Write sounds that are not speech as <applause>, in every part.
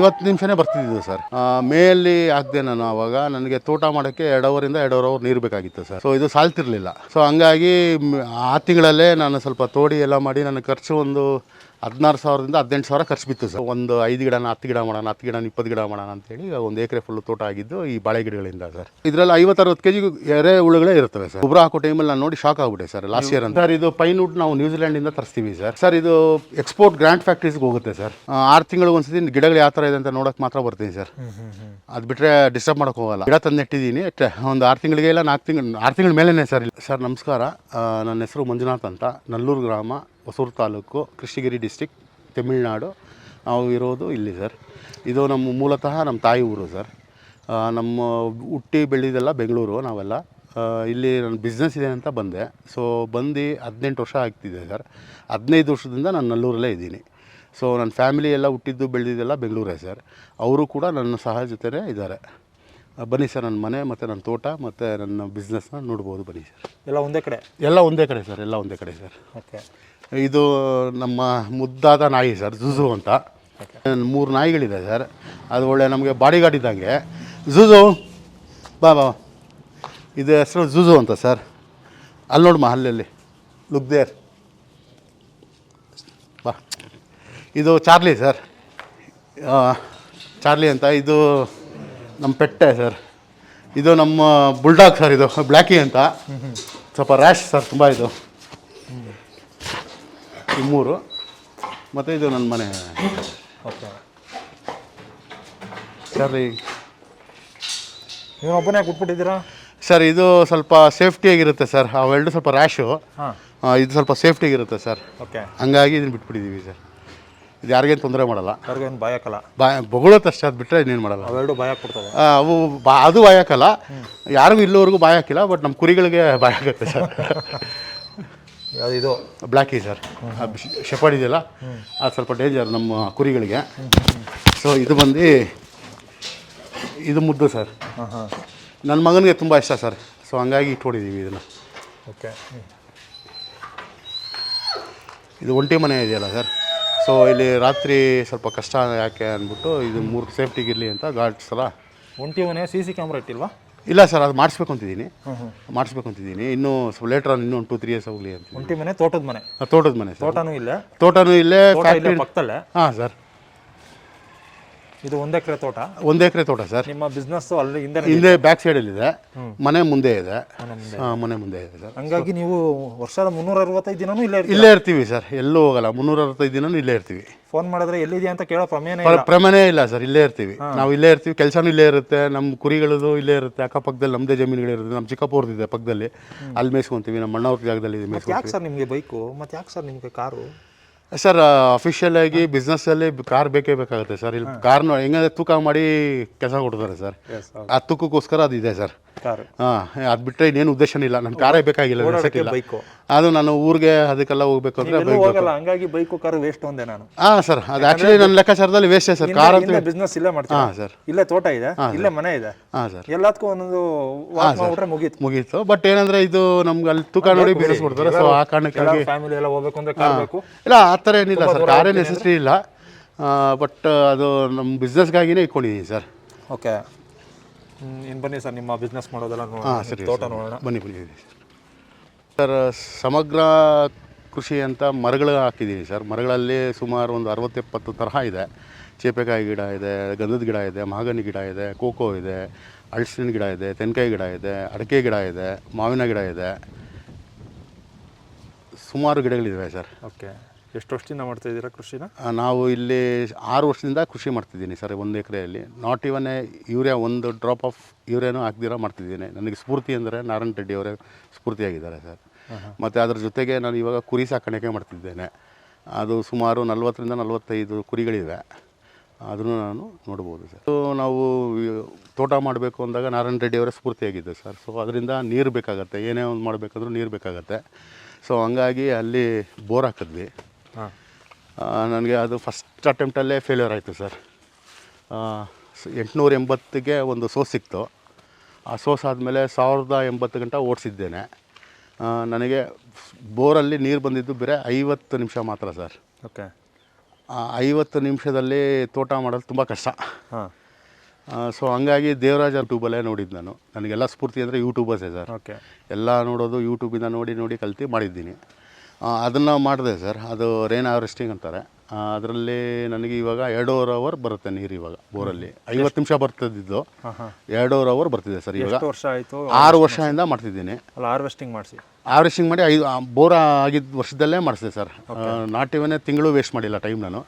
ಇವತ್ತು ನಿಮಿಷನೇ ಬರ್ತಿದ್ದೆ ಸರ್. ಮೇಯಲ್ಲಿ ಹಾಕ್ದೆ ನಾನು ಅವಾಗ. ನನಗೆ ತೋಟ ಮಾಡೋಕ್ಕೆ ಎರಡು ಅವರಿಂದ ಎರಡು ಅವರ್ ನೀರು ಬೇಕಾಗಿತ್ತು ಸರ್. ಸೊ ಇದು ಸಾಲ್ತಿರಲಿಲ್ಲ. ಸೊ ಹಂಗಾಗಿ ಆ ತಿಂಗಳಲ್ಲೇ ನಾನು ಸ್ವಲ್ಪ ತೋಡಿ ಎಲ್ಲ ಮಾಡಿ ನನ್ನ ಖರ್ಚು ಒಂದು ಹದಿನಾರು ಸಾವಿರದಿಂದ ಹದಿನೆಂಟು ಸಾವಿರ ಖರ್ಚು ಬಿತ್ತು ಸರ್. ಒಂದು ಐದು ಗಿಡನ ಹತ್ತು ಗಿಡ ಮಾಡೋಣ ಹತ್ತು ಗಿಡನ ಇಪ್ಪತ್ತು ಗಿಡ ಮಾಡೋಣ ಅಂತೇಳಿ ಒಂದು ಎಕರೆ ಫುಲ್ ತೋಟ ಆಗಿದ್ದು ಈ ಬಾಳೆ ಗಿಡಗಳಿಂದ ಸರ್. ಇದರಲ್ಲಿ ಐವತ್ತರವತ್ತು ಕೆ ಜಿ ಎರೆ ಹುಳುಗಳೇ ಇರ್ತವೆ ಸರ್. ಗೊಬ್ಬರ ಹಾಕೋ ಟೈಮಲ್ಲಿ ನಾನು ನೋಡಿ ಶಾಕ್ ಆಗ್ಬಿಟ್ಟೆ ಸರ್ ಲಾಸ್ಟ್ ಇಯರ್ ಅಂತ. ಸರ್ ಇದು ಪೈನ್ ವುಡ್ ನಾವು ನ್ಯೂಜಿಲೆಂಡಿಂದ ತರಿಸ್ತೀವಿ ಸರ್. ಸರ್ ಇದು ಎಕ್ಸ್ಪೋರ್ಟ್ ಗ್ರ್ಯಾಂಡ್ ಫ್ಯಾಕ್ಟ್ರೀಸ್ಗೆ ಹೋಗುತ್ತೆ ಸರ್. ಆರು ತಿಂಗಳಿಗೆ ಒಂದ್ಸತಿ ಗಿಡಗಳು ಯಾವ ಥರ ಇದೆ ಅಂತ ನೋಡೋಕೆ ಮಾತ್ರ ಬರ್ತೀನಿ ಸರ್. ಅದು ಬಿಟ್ಟರೆ ಡಿಸ್ಟರ್ಬ್ ಮಾಡೋಕೆ ಹೋಗಲ್ಲ. ಗಿಡ ತಂದು ನೆಟ್ಟಿದ್ದೀನಿ ಟ- ಒಂದು ಆರು ತಿಂಗಳಿಗೆ ಇಲ್ಲ ನಾಲ್ಕು ತಿಂಗಳು ಆರು ತಿಂಗಳ ಮೇಲೇ ಸರ್. ಇಲ್ಲಿ ಸರ್ ನಮಸ್ಕಾರ. ನನ್ನ ಹೆಸರು ಮಂಜುನಾಥ್ ಅಂತ. ನಲ್ಲೂರು ಗ್ರಾಮ ಹೊಸೂರು ತಾಲೂಕು ಕೃಷ್ಣಗಿರಿ ಡಿಸ್ಟಿಕ್ ತಮಿಳ್ನಾಡು. ನಾವು ಇರೋದು ಇಲ್ಲಿ ಸರ್. ಇದು ನಮ್ಮ ಮೂಲತಃ ನಮ್ಮ ತಾಯಿ ಊರು ಸರ್. ನಮ್ಮ ಹುಟ್ಟಿ ಬೆಳೆದೆಲ್ಲ ಬೆಂಗಳೂರು ನಾವೆಲ್ಲ. ಇಲ್ಲಿ ನನ್ನ ಬಿಸ್ನೆಸ್ ಇದೆ ಅಂತ ಬಂದೆ. ಸೊ ಬಂದು ಹದಿನೆಂಟು ವರ್ಷ ಆಗ್ತಿದೆ ಸರ್. ಹದಿನೈದು ವರ್ಷದಿಂದ ನಾನು ನಲ್ಲೂರಲ್ಲೇ ಇದ್ದೀನಿ. ಸೊ ನನ್ನ ಫ್ಯಾಮಿಲಿ ಎಲ್ಲ ಹುಟ್ಟಿದ್ದು ಬೆಳೆದಿದ್ದೆಲ್ಲ ಬೆಂಗಳೂರೇ ಸರ್. ಅವರು ಕೂಡ ನನ್ನ ಸಹ ಜೊತೆನೇ ಇದ್ದಾರೆ. ಬನ್ನಿ ಸರ್ ನನ್ನ ಮನೆ ಮತ್ತು ನನ್ನ ತೋಟ ಮತ್ತು ನನ್ನ ಬಿಸ್ನೆಸ್ನ ನೋಡ್ಬೋದು ಬನ್ನಿ ಸರ್. ಎಲ್ಲ ಒಂದೇ ಕಡೆ? ಎಲ್ಲ ಒಂದೇ ಕಡೆ ಸರ್ ಎಲ್ಲ ಒಂದೇ ಕಡೆ ಸರ್. ಓಕೆ. ಇದು ನಮ್ಮ ಮುದ್ದಾದ ನಾಯಿ ಸರ್ ಜುಜು ಅಂತ. ಮೂರು ನಾಯಿಗಳಿದೆ ಸರ್. ಅದು ಒಳ್ಳೆ ನಮಗೆ ಬಾಡಿ ಗಾರ್ಡ್ ಇದ್ದಂಗೆ. ಜುಜು ಬಾ ಬಾ ಇದು ಹೆಸರು ಜುಜು ಅಂತ ಸರ್. ಅಲ್ಲಿ ನೋಡಮ್ಮ, ಅಲ್ಲಲ್ಲಿ. ಲುಗ್ದೇರ್ ಬಾ. ಇದು ಚಾರ್ಲಿ ಸರ್. ಚಾರ್ಲಿ ಅಂತ. ಇದು ನಮ್ಮ ಪೆಟ್ಟೆ ಸರ್. ಇದು ನಮ್ಮ ಬುಲ್ಡಾಗ್ ಸರ್, ಇದು. ಬ್ಲ್ಯಾಕಿ ಅಂತ. ಸ್ವಲ್ಪ ರ್ಯಾಶ್ ಸರ್, ತುಂಬ ಇದು. ಈ ಮೂರು. ಮತ್ತು ಇದು ನನ್ನ ಮನೆ. ಓಕೆ. ಸರಿ ನೀವು ಒಬ್ಬನೇ ಕೊಟ್ಬಿಟ್ಟಿದ್ದೀರಾ? ಸರ್ ಇದು ಸ್ವಲ್ಪ ಸೇಫ್ಟಿಯಾಗಿರುತ್ತೆ ಸರ್ ಅವೆರಡು ಸ್ವಲ್ಪ ರ್ಯಾಶು ಹಾಂ. ಇದು ಸ್ವಲ್ಪ ಸೇಫ್ಟಿಯಾಗಿರುತ್ತೆ ಸರ್ ಓಕೆ. ಹಂಗಾಗಿ ಇದನ್ನು ಬಿಟ್ಬಿಟ್ಟಿದ್ದೀವಿ ಸರ್ ಇದು ಯಾರಿಗೇನು ತೊಂದರೆ ಮಾಡಲ್ಲ. ಯಾರಿಗೇನು ಭಯ ಹಾಕಲ್ಲ. ಬಾ ಬೊಗಳತ್ತೆ ಅಷ್ಟೇ ಅದು ಬಿಟ್ಟರೆ ಇನ್ನೇನು ಮಾಡಲ್ಲ. ಅವೆರಡು ಭಯ ಕೊಡ್ತದೆ ಆ, ಅವು ಬಾ ಅದು ಬಾಯಾಕಲ್ಲ ಯಾರಿಗೂ ಇಲ್ಲಿವರೆಗೂ ಬಾಯಾಕಿಲ್ಲ ಬಟ್ ನಮ್ಮ ಕುರಿಗಳಿಗೆ ಬಾಯಾಗುತ್ತೆ ಸರ್ <laughs> ಯಾವ್ದು ಇದು. ಬ್ಲ್ಯಾಕಿ ಸರ್ ಶೆಪಾಡ್ ಇದೆಯಲ್ಲ? ಅದು ಸ್ವಲ್ಪ ಡೇಂಜರ್ ನಮ್ಮ ಕುರಿಗಳಿಗೆ. ಸೊ ಇದು ಬಂದು ಇದು ಮುದ್ದು ಸರ್ ಹಾಂ ಹಾಂ ನನ್ನ ಮಗನಿಗೆ ತುಂಬ ಇಷ್ಟ ಸರ್ ಸೊ ಹಂಗಾಗಿ ಇಟ್ಕೊಂಡಿದ್ದೀವಿ ಇದನ್ನು. ಓಕೆ ಇದು ಒಂಟಿ ಮನೆ ಇದೆಯಲ್ಲ ಸರ್ ಸೊ ಇಲ್ಲಿ ರಾತ್ರಿ ಸ್ವಲ್ಪ ಕಷ್ಟ ಯಾಕೆ ಅಂದ್ಬಿಟ್ಟು ಇದು ಮೂರು ಸೇಫ್ಟಿಗಿರಲಿ ಅಂತ ಗಾರ್ಡ್ಸ್ ಎಲ್ಲ ಒಂಟಿ ಮನೆ ಸಿ ಸಿ ಕ್ಯಾಮ್ರಾ ಇಟ್ಟಿಲ್ವಾ? ಇಲ್ಲ ಸರ್ ಅದು ಮಾಡಿಸ್ಬೇಕು ಅಂತಿದ್ದೀನಿ ಮಾಡಿಸ್ಬೇಕು ಅಂತಿದ್ದೀನಿ ಇನ್ನೂ ಸ್ವಲ್ಪ ಲೇಟರ್ ಆನ್ ಇನ್ನೊಂದು ಟೂ ತ್ರೀ ಇಯರ್ಸ್ ಹೋಗಲಿ ಅಂತ ಒಂಟಿ ಮನೆ ತೋಟದ ಮನೆ. ತೋಟದ ಮನೆ ಸರ್. ತೋಟನೂ ಇಲ್ಲ? ತೋಟನೂ ಇಲ್ಲೇ ಫ್ಯಾಕ್ಟ್ರಿ ಪಕ್ಕದಲ್ಲೇ? ಹಾಂ ಸರ್. ಇದು ಒಂದ್ ಎಕರೆ ತೋಟ. ಒಂದು ಎಕರೆ ತೋಟ ಸರ್. ನಿಮ್ಮ ಬಿಸ್ನೆಸ್ ಅಲ್ಲಿ ಹಿಂದೆ ಹಿಂದೆ ಬ್ಯಾಕ್ ಸೈಡಲ್ಲಿದೆ ಮನೆ ಮುಂದೆ ಇದೆ. ಹಾಂ ಮನೆ ಮುಂದೆ ಇದೆ ಸರ್. ಹಂಗಾಗಿ ನೀವು ವರ್ಷದ ಮುನ್ನೂರ ಅರವತ್ತೈದು ದಿನನೂ ಇಲ್ಲೇ ಇರ್ತೀವಿ ಇಲ್ಲೇ ಇರ್ತೀವಿ ಸರ್. ಎಲ್ಲೂ ಹೋಗಲ್ಲ. ಮುನ್ನೂರ ಅರವತ್ತೈದು ದಿನ ಇಲ್ಲೇ ಇರ್ತೀವಿ. ಫೋನ್ ಮಾಡಿದ್ರೆ ಎಲ್ಲಿದೆಯಾ ಅಂತ ಕೇಳೋ ಪ್ರಮೇಯನೇ ಪ್ರ- ಇಲ್ಲ. ಪ್ರಮಾಣ ಇಲ್ಲ ಸರ್. ಇಲ್ಲೇ ಇರ್ತೀವಿ. ನಾವು ಇಲ್ಲೇ ಇರ್ತೀವಿ. ಕೆಲಸನೂ ಇಲ್ಲೇ ಇರುತ್ತೆ. ನಮ್ಮ ಕುರಿಗಳದು ಇಲ್ಲೇ ಇರುತ್ತೆ. ಅಕ್ಕಪಕ್ಕದಲ್ಲಿ ನಮ್ಮದೇ ಜಮೀನುಗಳಿರುತ್ತೆ ನಮ್ಮ ಚಿಕ್ಕಪ್ಪವ್ರದ್ದು ಪಕ್ಕದಲ್ಲಿ. ಅಲ್ಲಿ ಮೇಯ್ಸ್ಕೊಂತೀವಿ. ನಮ್ಮ ಅಣ್ಣವ್ರ ಜಾಗದಲ್ಲಿ ಇದೆ ಯಾಕೆ ಸರ್ ನಿಮಗೆ ಬೈಕು? ಮತ್ತೆ ಯಾಕೆ ಸರ್ ನಿಮಗೆ ಕಾರು? ಸರ್ ಅಫಿಷಿಯಲ್ ಆಗಿ ಬಿಸ್ನೆಸ್ಸಲ್ಲಿ ಕಾರ್ ಬೇಕೇ ಬೇಕಾಗುತ್ತೆ ಸರ್. ಇಲ್ಲಿ ಕಾರ್ನ ಹೆಂಗಂದ್ರೆ ತೂಕ ಮಾಡಿ ಕೆಲಸ ಕೊಡ್ತಾರೆ ಸರ್. ಆ ತೂಕಕ್ಕೋಸ್ಕರ ಅದು ಇದೆ ಸರ್. ಕಾರು ಹಾಂ ಅದು ಬಿಟ್ಟರೆ ಇನ್ನೇನು ಉದ್ದೇಶನೇ ಇಲ್ಲ. ನನ್ನ ಕಾರೇ ಬೇಕಾಗಿಲ್ಲ ಇಲ್ಲ. ಬೈಕು. ಅದು ನಾನು ಊರಿಗೆ ಅದಕ್ಕೆಲ್ಲ ಹೋಗ್ಬೇಕು ಅಂದ್ರೆ ಹೋಗಲ್ಲ ಹಂಗಾಗಿ ಬೈಕು ಕಾರು ವೇಸ್ಟ್ ಒಂದೇ ನಾನು. ಹಾಂ ಸರ್ ಅದು ಆ್ಯಕ್ಚುಲಿ ನನ್ನ ಲೆಕ್ಕಾಚಾರದಲ್ಲಿ ವೇಸ್ಟೇ ಸರ್ ಕಾರ್ ಅಂತ ಬಿಸ್ನೆಸ್ ಇಲ್ಲೇ ಮಾಡ್ತೀನಿ ಹಾಂ ಸರ್ ಇಲ್ಲೇ ತೋಟ ಇದೆ? ಇಲ್ಲೇ ಮನೆ ಇದೆ? ಹಾಂ ಸರ್ ಎಲ್ಲದಕ್ಕೂ ಒಂದೊಂದು ಮಾಡ್ಬಿಟ್ರೆ ಮುಗೀತು. ಮುಗೀತು. ಬಟ್ ಏನಂದ್ರೆ ಇದು ನಮ್ಗೆ ಅಲ್ಲಿ ತೂಕ ನೋಡಿ ಬಿಸ್ನೆಸ್ ಕೊಡ್ತಾರೆ ಸೊ ಆ ಕಾರಣಕ್ಕಾಗಿ ಫ್ಯಾಮಿಲಿ ಎಲ್ಲ ಹೋಗ್ಬೇಕು ಅಂದ್ರೆ ಇಲ್ಲ ಆ ಥರ ಏನಿಲ್ಲ ಸರ್ ಕಾರೇ ನೆಸೆಸಿಟಿ ಇಲ್ಲ. ಬಟ್ ಅದು ನಮ್ಮ ಬಿಸ್ನೆಸ್ಗಾಗಿನೇ ಇಟ್ಕೊಂಡಿದ್ದೀನಿ ಸರ್ ಓಕೆ ಇನ್ನು ಬನ್ನಿ ಸರ್ ನಿಮ್ಮ ಬಿಸ್ನೆಸ್ ಮಾಡೋದೆಲ್ಲ ನೋಡೋಣ ಹಾಂ ಸರಿ ತೋಟ ನೋಡೋಣ. ಬನ್ನಿ ಬನ್ನಿ ಸರ್ ಸಮಗ್ರ ಕೃಷಿ ಅಂತ ಮರಗಳು ಹಾಕಿದ್ದೀವಿ ಸರ್. ಮರಗಳಲ್ಲಿ ಸುಮಾರು ಒಂದು ಅರವತ್ತೆಪ್ಪತ್ತು ತರಹ ಇದೆ. ಚೇಪೆಕಾಯಿ ಗಿಡ ಇದೆ ಗಂಧದ ಗಿಡ ಇದೆ ಮಹಾಗನಿ ಗಿಡ ಇದೆ ಕೋಕೋ ಇದೆ ಅಳಸಿನ ಗಿಡ ಇದೆ ತೆನ್ಕಾಯಿ ಗಿಡ ಇದೆ ಅಡಿಕೆ ಗಿಡ ಇದೆ ಮಾವಿನ ಗಿಡ ಇದೆ. ಸುಮಾರು ಗಿಡಗಳಿವೆ ಸರ್. ಓಕೆ. ಎಷ್ಟು ವರ್ಷದಿಂದ ಮಾಡ್ತಾ ಇದ್ದೀರಾ ಕೃಷಿನ? ಆ, ನಾವು ಇಲ್ಲಿ ಆರು ವರ್ಷದಿಂದ ಕೃಷಿ ಮಾಡ್ತಿದ್ದೀನಿ ಸರ್ ಒಂದು ಎಕರೆಯಲ್ಲಿ. ನಾಟ್ ಇವನ್ ಯೂರಿಯಾ ಒಂದು ಡ್ರಾಪ್ ಆಫ್ ಯೂರಿಯಾನು ಹಾಕ್ದಿರೋ ಮಾಡ್ತಿದ್ದೀನಿ. ನನಗೆ ಸ್ಫೂರ್ತಿ ಅಂದರೆ ನಾರಾಯಣ ರೆಡ್ಡಿ ಅವರೇ ಸ್ಫೂರ್ತಿಯಾಗಿದ್ದಾರೆ ಸರ್. ಮತ್ತು ಅದ್ರ ಜೊತೆಗೆ ನಾನು ಇವಾಗ ಕುರಿ ಸಾಕಾಣಿಕೆ ಮಾಡ್ತಿದ್ದೇನೆ. ಅದು ಸುಮಾರು ನಲ್ವತ್ತರಿಂದ ನಲವತ್ತೈದು ಕುರಿಗಳಿವೆ. ಅದನ್ನು ನಾನು ನೋಡ್ಬೋದು ಸರ್. ಸೊ ನಾವು ಈ ತೋಟ ಮಾಡಬೇಕು ಅಂದಾಗ ನಾರಾಯಣ ರೆಡ್ಡಿ ಅವರೇ ಸ್ಫೂರ್ತಿಯಾಗಿದ್ದು ಸರ್. ಸೊ ಅದರಿಂದ ನೀರು ಬೇಕಾಗತ್ತೆ. ಏನೇ ಒಂದು ಮಾಡಬೇಕಂದ್ರೂ ನೀರು ಬೇಕಾಗತ್ತೆ. ಸೊ ಹಂಗಾಗಿ ಅಲ್ಲಿ ಬೋರ್ ಹಾಕಿದ್ವಿ. ನನಗೆ ಅದು ಫಸ್ಟ್ ಅಟೆಂಪ್ಟಲ್ಲೇ ಫೇಲ್ಯೂರ್ ಆಯಿತು ಸರ್ ಎಂಟುನೂರ ಎಂಬತ್ತಿಗೆ ಒಂದು ಸೋಸ್ ಸಿಕ್ತು. ಆ ಸೋಸ್ ಆದಮೇಲೆ ಸಾವಿರದ ಎಂಬತ್ತು ಗಂಟೆ ಓಡಿಸಿದ್ದೇನೆ. ನನಗೆ ಬೋರಲ್ಲಿ ನೀರು ಬಂದಿದ್ದು ಬೇರೆ ಐವತ್ತು ನಿಮಿಷ ಮಾತ್ರ ಸರ್ ಓಕೆ ಆ, ಐವತ್ತು ನಿಮಿಷದಲ್ಲಿ ತೋಟ ಮಾಡೋದು ತುಂಬ ಕಷ್ಟ. ಹಾಂ. ಸೊ ಹಂಗಾಗಿ ದೇವರಾಜ ಯೂಟ್ಯೂಬಲ್ಲೇ ನೋಡಿದ್ದು ನಾನು. ನನಗೆಲ್ಲ ಸ್ಫೂರ್ತಿ ಅಂದರೆ ಯೂಟ್ಯೂಬರ್ಸೇ ಸರ್ ಓಕೆ ಎಲ್ಲ ನೋಡೋದು ಯೂಟ್ಯೂಬಿಂದ ನೋಡಿ ನೋಡಿ ಕಲ್ತು ಮಾಡಿದ್ದೀನಿ. ಅದನ್ನು ಮಾಡಿದೆ ಸರ್. ಅದು ರೇನ್ ಹಾರ್ವೆಸ್ಟಿಂಗ್ ಅಂತಾರೆ. ಅದರಲ್ಲಿ ನನಗೆ ಇವಾಗ ಎರಡೂವರೆ ಅವರ್ ಬರುತ್ತೆ ನೀರು ಇವಾಗ ಬೋರಲ್ಲಿ. ಐವತ್ತು ನಿಮಿಷ ಬರ್ತದಿದ್ದು. ಎರಡೂವರೆ ಅವರ್ ಬರ್ತಿದೆ ಸರ್ ಇವಾಗ. ಎಷ್ಟು ವರ್ಷ ಆಯಿತು? ಆರು ವರ್ಷದಿಂದ ಮಾಡ್ತಿದ್ದೀನಿ. ಅಲ್ಲ ಹಾರ್ವೆಸ್ಟಿಂಗ್ ಮಾಡಿಸಿ. ಹಾರ್ವೆಸ್ಟಿಂಗ್ ಮಾಡಿ ಐದು ಬೋರ್ ಆಗಿದ್ದ ವರ್ಷದಲ್ಲೇ ಮಾಡಿಸಿದೆ ಸರ್. ನಾಟಿವನೇ ತಿಂಗಳು ವೇಸ್ಟ್ ಮಾಡಿಲ್ಲ ಟೈಮ್ ನಾನು.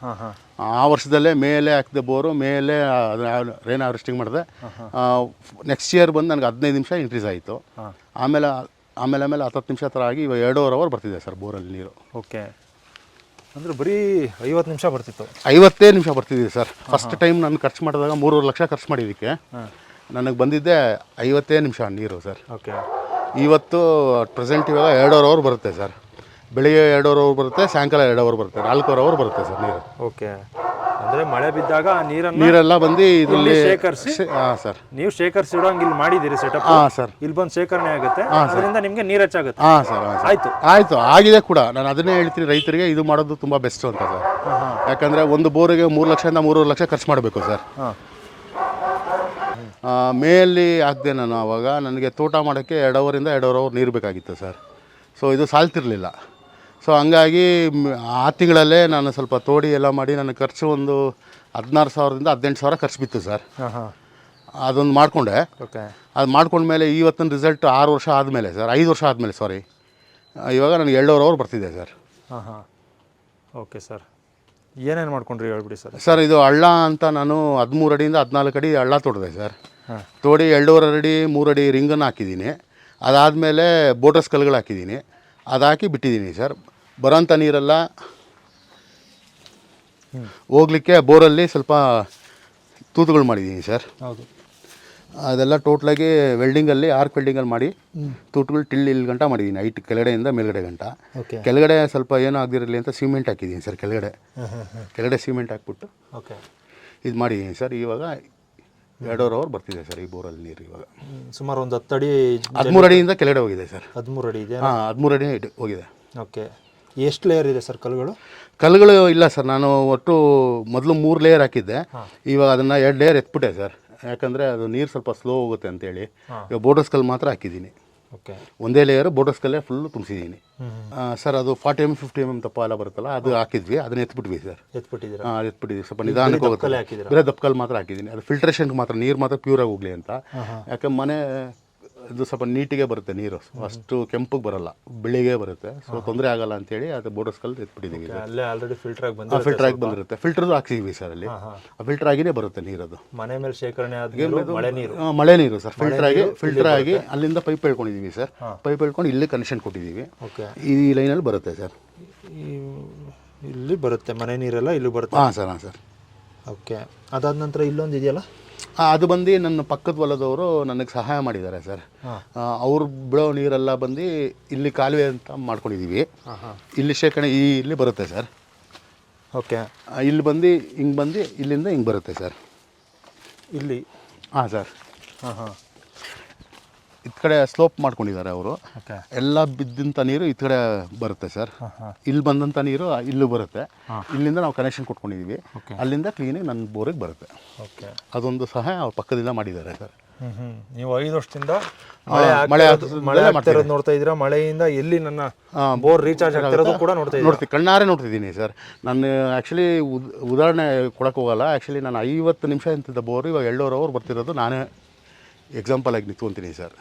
ಆ ವರ್ಷದಲ್ಲೇ ಮೇಲೆ ಹಾಕಿದೆ ಬೋರು ಮೇಲೆ ರೇನ್ ಹಾರ್ವೆಸ್ಟಿಂಗ್ ಮಾಡಿದೆ. ನೆಕ್ಸ್ಟ್ ಇಯರ್ ಬಂದು ನನಗೆ ಹದಿನೈದು ನಿಮಿಷ ಇನ್ಕ್ರೀಸ್ ಆಯಿತು. ಹಾಂ. ಆಮೇಲೆ ಆಮೇಲೆ ಹತ್ತು ಹತ್ತತ್ತು ನಿಮಿಷ ಥರ ಆಗಿ ಇವಾಗ ಎರಡೂವರೆ ಅವರ್ ಬರ್ತಿದೆ ಸರ್ ಬೋರಲ್ಲಿ ನೀರು. ಓಕೆ. ಅಂದರೆ ಬರೀ ಐವತ್ತು ನಿಮಿಷ ಬರ್ತಿತ್ತು. ಐವತ್ತೇ ನಿಮಿಷ ಬರ್ತಿದ್ದೀವಿ ಸರ್. ಫಸ್ಟ್ ಟೈಮ್ ನಾನು ಖರ್ಚು ಮಾಡಿದಾಗ ಮೂರುವರೆ ಲಕ್ಷ ಖರ್ಚು ಮಾಡಿದ್ದಕ್ಕೆ. ನನಗೆ ಬಂದಿದ್ದೆ ಐವತ್ತೇ ನಿಮಿಷ ನೀರು ಸರ್. ಓಕೆ. ಇವತ್ತು ಪ್ರೆಸೆಂಟ್ ಇವಾಗ ಎರಡೂವರೆ ಅವರ್ ಬರುತ್ತೆ ಸರ್. ಬೆಳಿಗ್ಗೆ ಎರಡೂವರೆ ಅವರ್ ಬರುತ್ತೆ ಸಾಯಂಕಾಲ ಎರಡು ಅವರ್ ಬರುತ್ತೆ ನಾಲ್ಕೂವರೆ ಅವರ್ ಬರುತ್ತೆ ಸರ್ ನೀರು. ಓಕೆ. ಅಂದರೆ ಮಳೆ ಬಿದ್ದಾಗ ಆ ನೀರನ್ನು ನೀರೆಲ್ಲ ಬಂದು ಇದರಲ್ಲಿ ಶೇಖರಿಸಿ ಹಾಂ ಸರ್. ನೀವು ಶೇಖರಿಸಿ ಇಡೋಂಗೆ ಇಲ್ಲಿ ಮಾಡಿದ್ದೀರಿ ಸೆಟಪ್ ಹಾಂ ಸರ್. ಇಲ್ಲಿ ಬಂದು ಶೇಖರಣೆ ಆಗುತ್ತೆ. ಅದರಿಂದ ನಿಮಗೆ ನೀರು ಹೆಚ್ಚಾಗುತ್ತೆ. ಹಾಂ ಸರ್ ಹಾಂ ಸರ್. ಆಯ್ತು. ಆಯಿತು ಆಗಿದೆ ಕೂಡ. ನಾನು ಅದನ್ನೇ ಹೇಳ್ತೀನಿ ರೈತರಿಗೆ ಇದು ಮಾಡೋದು ತುಂಬ ಬೆಸ್ಟ್ ಅಂತ ಸರ್. ಯಾಕಂದರೆ ಒಂದು ಬೋರಿಗೆ ಮೂರು ಲಕ್ಷದಿಂದ ಮೂರುವರೆ ಲಕ್ಷ ಖರ್ಚು ಮಾಡಬೇಕು ಸರ್. ಹಾಂ. ಮೇಯಲ್ಲಿ ಹಾಕಿದೆ ನಾನು ಆವಾಗ ನನಗೆ ತೋಟ ಮಾಡೋಕ್ಕೆ ಎರಡು ಅವರಿಂದ ಎರಡೂವರೆ ಅವರ್ ನೀರು ಬೇಕಾಗಿತ್ತು ಸರ್. ಸೊ ಇದು ಸಾಲ್ತಿರಲಿಲ್ಲ. ಸೊ ಹಂಗಾಗಿ ಆ ತಿಂಗಳಲ್ಲೇ ನಾನು ಸ್ವಲ್ಪ ತೋಡಿ ಎಲ್ಲ ಮಾಡಿ ನನ್ನ ಖರ್ಚು ಒಂದು ಹದಿನಾರು ಸಾವಿರದಿಂದ ಹದಿನೆಂಟು ಸಾವಿರ ಖರ್ಚು ಬಿತ್ತು ಸರ್. ಹಾಂ ಹಾಂ ಅದೊಂದು ಮಾಡಿಕೊಂಡೆ. ಓಕೆ. ಅದು ಮಾಡ್ಕೊಂಡ ಮೇಲೆ ಇವತ್ತಿನ ರಿಸಲ್ಟ್ ಆರು ವರ್ಷ ಆದಮೇಲೆ ಸರ್ ಐದು ವರ್ಷ ಆದಮೇಲೆ ಸಾರಿ ಇವಾಗ ನನಗೆ ಎರಡೂವರೆ ಅವ್ರು ಬರ್ತಿದೆ ಸರ್. ಹಾಂ ಹಾಂ ಓಕೆ ಸರ್. ಏನೇನು ಮಾಡ್ಕೊಂಡ್ರಿ ಹೇಳ್ಬಿಡಿ ಸರ್? ಸರ್ ಇದು ಹಳ್ಳ ಅಂತ ನಾನು ಹದಿಮೂರು ಅಡಿಯಿಂದ ಹದಿನಾಲ್ಕು ಅಡಿ ಹಳ್ಳ ತೊಡೆದೆ ಸರ್. ತೋಡಿ ಎರಡೂವರೆ ಅಡಿ ಮೂರು ಅಡಿ ರಿಂಗನ್ನು ಹಾಕಿದ್ದೀನಿ. ಅದಾದಮೇಲೆ ಬೋಟಸ್ ಕಲ್ಗಳು ಹಾಕಿದ್ದೀನಿ. ಅದು ಹಾಕಿ ಬಿಟ್ಟಿದ್ದೀನಿ ಸರ್. ಬರೋಂಥ ನೀರೆಲ್ಲ ಹೋಗ್ಲಿಕ್ಕೆ ಬೋರಲ್ಲಿ ಸ್ವಲ್ಪ ತೂತುಗಳು ಮಾಡಿದ್ದೀನಿ ಸರ್. ಹೌದು. ಅದೆಲ್ಲ ಟೋಟ್ಲಾಗಿ ವೆಲ್ಡಿಂಗಲ್ಲಿ ಆರ್ಕ್ ವೆಲ್ಡಿಂಗಲ್ಲಿ ಮಾಡಿ ತೂಟುಗಳು ಟಿಲ್ ಇಲ್ಲಿ ಗಂಟ ಮಾಡಿದ್ದೀನಿ ಐಟ್ ಕೆಳಗಡೆಯಿಂದ ಮೇಲ್ಗಡೆ ಗಂಟ. ಕೆಳಗಡೆ ಸ್ವಲ್ಪ ಏನೂ ಆಗದಿರಲಿ ಅಂತ ಸಿಮೆಂಟ್ ಹಾಕಿದ್ದೀನಿ ಸರ್ ಕೆಳಗಡೆ. ಕೆಳಗಡೆ ಸಿಮೆಂಟ್ ಹಾಕ್ಬಿಟ್ಟು. ಓಕೆ. ಇದು ಮಾಡಿದ್ದೀನಿ ಸರ್ ಇವಾಗ ಎರಡೂವರೆ ಅವರ್ ಬರ್ತಿದೆ ಸರ್ ಈ ಬೋರಲ್ಲಿ ನೀರು ಇವಾಗ. ಸುಮಾರು ಒಂದು ಹತ್ತು ಅಡಿ ಹದಿಮೂರು ಅಡಿಯಿಂದ ಕೆಳಗಡೆ ಹೋಗಿದೆ ಸರ್. ಹದಿಮೂರು ಅಡಿ ಇದೆ ಹಾಂ ಹದಿಮೂರು ಅಡಿ ಇಟ್- ಹೋಗಿದೆ. ಓಕೆ. ಎಷ್ಟು ಲೇಯರ್ ಇದೆ ಸರ್ ಕಲ್ಲುಗಳು? ಕಲ್ಲುಗಳು ಇಲ್ಲ ಸರ್ ನಾನು ಒಟ್ಟು ಮೊದಲು ಮೂರು ಲೇಯರ್ ಹಾಕಿದ್ದೆ. ಇವಾಗ ಅದನ್ನು ಎರಡು ಲೇಯರ್ ಎತ್ಬಿಟ್ಟೆ ಸರ್. ಯಾಕಂದರೆ ಅದು ನೀರು ಸ್ವಲ್ಪ ಸ್ಲೋ ಹೋಗುತ್ತೆ ಅಂತೇಳಿ. ಇವಾಗ ಬೋರ್ಡರ್ಸ್ ಕಲ್ಲು ಮಾತ್ರ ಹಾಕಿದ್ದೀನಿ. ಓಕೆ. ಒಂದೇ ಲೇಯರ್ ಬೋಟಸ್ ಕಲ್ಲೇ ಫುಲ್ಲು ತುಂಬಿಸಿದ್ದೀನಿ ಸರ್ ಅದು forty M fifty M M ತಪ್ಪ ಎಲ್ಲ ಬರುತ್ತಲ್ಲ ಅದು ಹಾಕಿದ್ವಿ. ಅದನ್ನ ಎತ್ಬಿಟ್ವಿ ಸರ್ ಎತ್ಬಿಟ್ಟಿದ್ದೀರಾ? ಹಾಂ ಎತ್ಬಿಟ್ಟಿದ್ವಿ ಸ್ವಲ್ಪ ನಿಧಾನಕ್ಕೆ ಹೋಗುತ್ತೆ. ಬೇರೆ ದಪ್ಪಕಲ್ ಮಾತ್ರ ಹಾಕಿದ್ದೀನಿ. ಅದು ಫಿಲ್ಟ್ರೇಷನ್ಗೆ ಮಾತ್ರ ನೀರು ಮಾತ್ರ ಪ್ಯೂರಾಗಿ ಹೋಗಲಿ ಅಂತ. ಯಾಕೆ ಮನೆ ಇದು ಸ್ವಲ್ಪ ನೀಟಿಗೆ ಬರುತ್ತೆ ನೀರು. ಅಷ್ಟು ಕೆಂಪಗೆ ಬರಲ್ಲ. ಬಿಳಿಗೆ ಬರುತ್ತೆ. ಸೊ ತೊಂದರೆ ಆಗಲ್ಲ ಅಂತೇಳಿ ಅದು ಬೋಟಸ್ ಕಲ್ಲು ಎತ್ಬಿಟ್ಟಿದ್ದೀವಿ ಅಲ್ಲೇ ಆಲ್ರೆಡಿ ಫಿಲ್ಟರ್ ಆಗಿ ಬಂದು ಫಿಲ್ಟರ್ ಆಗಿ ಬಂದಿರುತ್ತೆ. ಫಿಲ್ಟರ್ದು ಹಾಕ್ಸಿದ್ವಿ ಸರ್ ಅಲ್ಲಿ. ಫಿಲ್ಟರ್ ಆಗಿನೇ ಬರುತ್ತೆ ನೀರದು ಮನೆ ಮೇಲೆ ಶೇಖರಣೆ ಮಳೆ ನೀರು. ಮಳೆ ನೀರು ಸರ್ ಫಿಲ್ಟರ್ ಆಗಿ ಫಿಲ್ಟರ್ ಆಗಿ ಅಲ್ಲಿಂದ ಪೈಪ್ ಹೇಳ್ಕೊಂಡಿದ್ದೀವಿ ಸರ್ ಪೈಪ್ ಹೇಳ್ಕೊಂಡು ಇಲ್ಲೇ ಕನೆಕ್ಷನ್ ಕೊಟ್ಟಿದ್ದೀವಿ ಓಕೆ ಈ ಲೈನಲ್ಲಿ ಬರುತ್ತೆ ಸರ್ ಇಲ್ಲಿ ಬರುತ್ತೆ ಮನೆ ನೀರೆಲ್ಲ ಇಲ್ಲಿ ಬರುತ್ತೆ? ಹಾಂ ಸರ್ ಹಾಂ ಸರ್ ಓಕೆ ಅದಾದ ನಂತರ ಇಲ್ಲೊಂದು ಇದೆಯಲ್ಲ? ಆ, ಅದು ಬಂದು ನನ್ನ ಪಕ್ಕದ ಹೊಲದವರು ನನಗೆ ಸಹಾಯ ಮಾಡಿದ್ದಾರೆ ಸರ್. ಹಾಂ. ಅವ್ರು ಬಿಡೋ ನೀರೆಲ್ಲ ಬಂದು ಇಲ್ಲಿ ಕಾಲುವೆ ಅಂತ ಮಾಡ್ಕೊಂಡಿದ್ದೀವಿ ಹಾಂ ಹಾಂ. ಇಲ್ಲಿ ಶೇಖರಣೆ ಈ ಇಲ್ಲಿ ಬರುತ್ತೆ ಸರ್. ಓಕೆ. ಇಲ್ಲಿ ಬಂದು ಹಿಂಗೆ ಬಂದು ಇಲ್ಲಿಂದ ಹಿಂಗೆ ಬರುತ್ತೆ ಸರ್. ಇಲ್ಲಿ? ಹಾಂ ಸರ್. ಹಾಂ ಹಾಂ. ಈ ಕಡೆ ಸ್ಲೋಪ್ ಮಾಡ್ಕೊಂಡಿದ್ದಾರೆ ಅವರು. ಓಕೆ. ಎಲ್ಲ ಬಿದ್ದಂಥ ನೀರು ಈ ಕಡೆ ಬರುತ್ತೆ ಸರ್. ಇಲ್ಲಿ ಬಂದಂಥ ನೀರು ಇಲ್ಲೂ ಬರುತ್ತೆ. ಇಲ್ಲಿಂದ ನಾವು ಕನೆಕ್ಷನ್ ಕೊಟ್ಕೊಂಡಿದ್ದೀವಿ. ಅಲ್ಲಿಂದ ಕ್ಲೀನಿಗೆ ನನ್ನ ಬೋರಿಗೆ ಬರುತ್ತೆ. ಓಕೆ. ಅದೊಂದು ಸಹಾಯ ಅವ್ರ ಪಕ್ಕದಿಂದ ಮಾಡಿದ್ದಾರೆ ಸರ್. ನೀವು ಐದು ವರ್ಷದಿಂದ ಮಳೆ ಮಳೆ ಆಗ್ತಿರೋದು- ನೋಡ್ತಾ ಇದ್ದೀರಾ? ಮಳೆಯಿಂದ ಎಲ್ಲಿ ನನ್ನ ಬೋರ್ ರೀಚಾರ್ಜ್ ಆಗ್ತಿರೋದು ಕೂಡ ನೋಡ್ತಾ ನೋಡ್ತೀವಿ ನೋಡ್ತೀನಿ. ಕಣ್ಣಾರೆ ನೋಡ್ತಿದ್ದೀನಿ ಸರ್. ನಾನು ಆ್ಯಕ್ಚುಲಿ ಉದಾಹರಣೆ ಕೊಡಕ್ಕೆ ಹೋಗಲ್ಲ. ಆ್ಯಕ್ಚುಲಿ ನಾನು ಐವತ್ತು ನಿಮಿಷ ಇಂತಿದ್ದ ಬೋರ್ ಇವಾಗ ಎರಡೂವರೆ ಅವರ್ ಬರ್ತಿರೋದು. ನಾನೇ ಎಕ್ಸಾಂಪಲ್ ಆಗಿ ನಿಂತ್ಕೊತೀನಿ ಸರ್.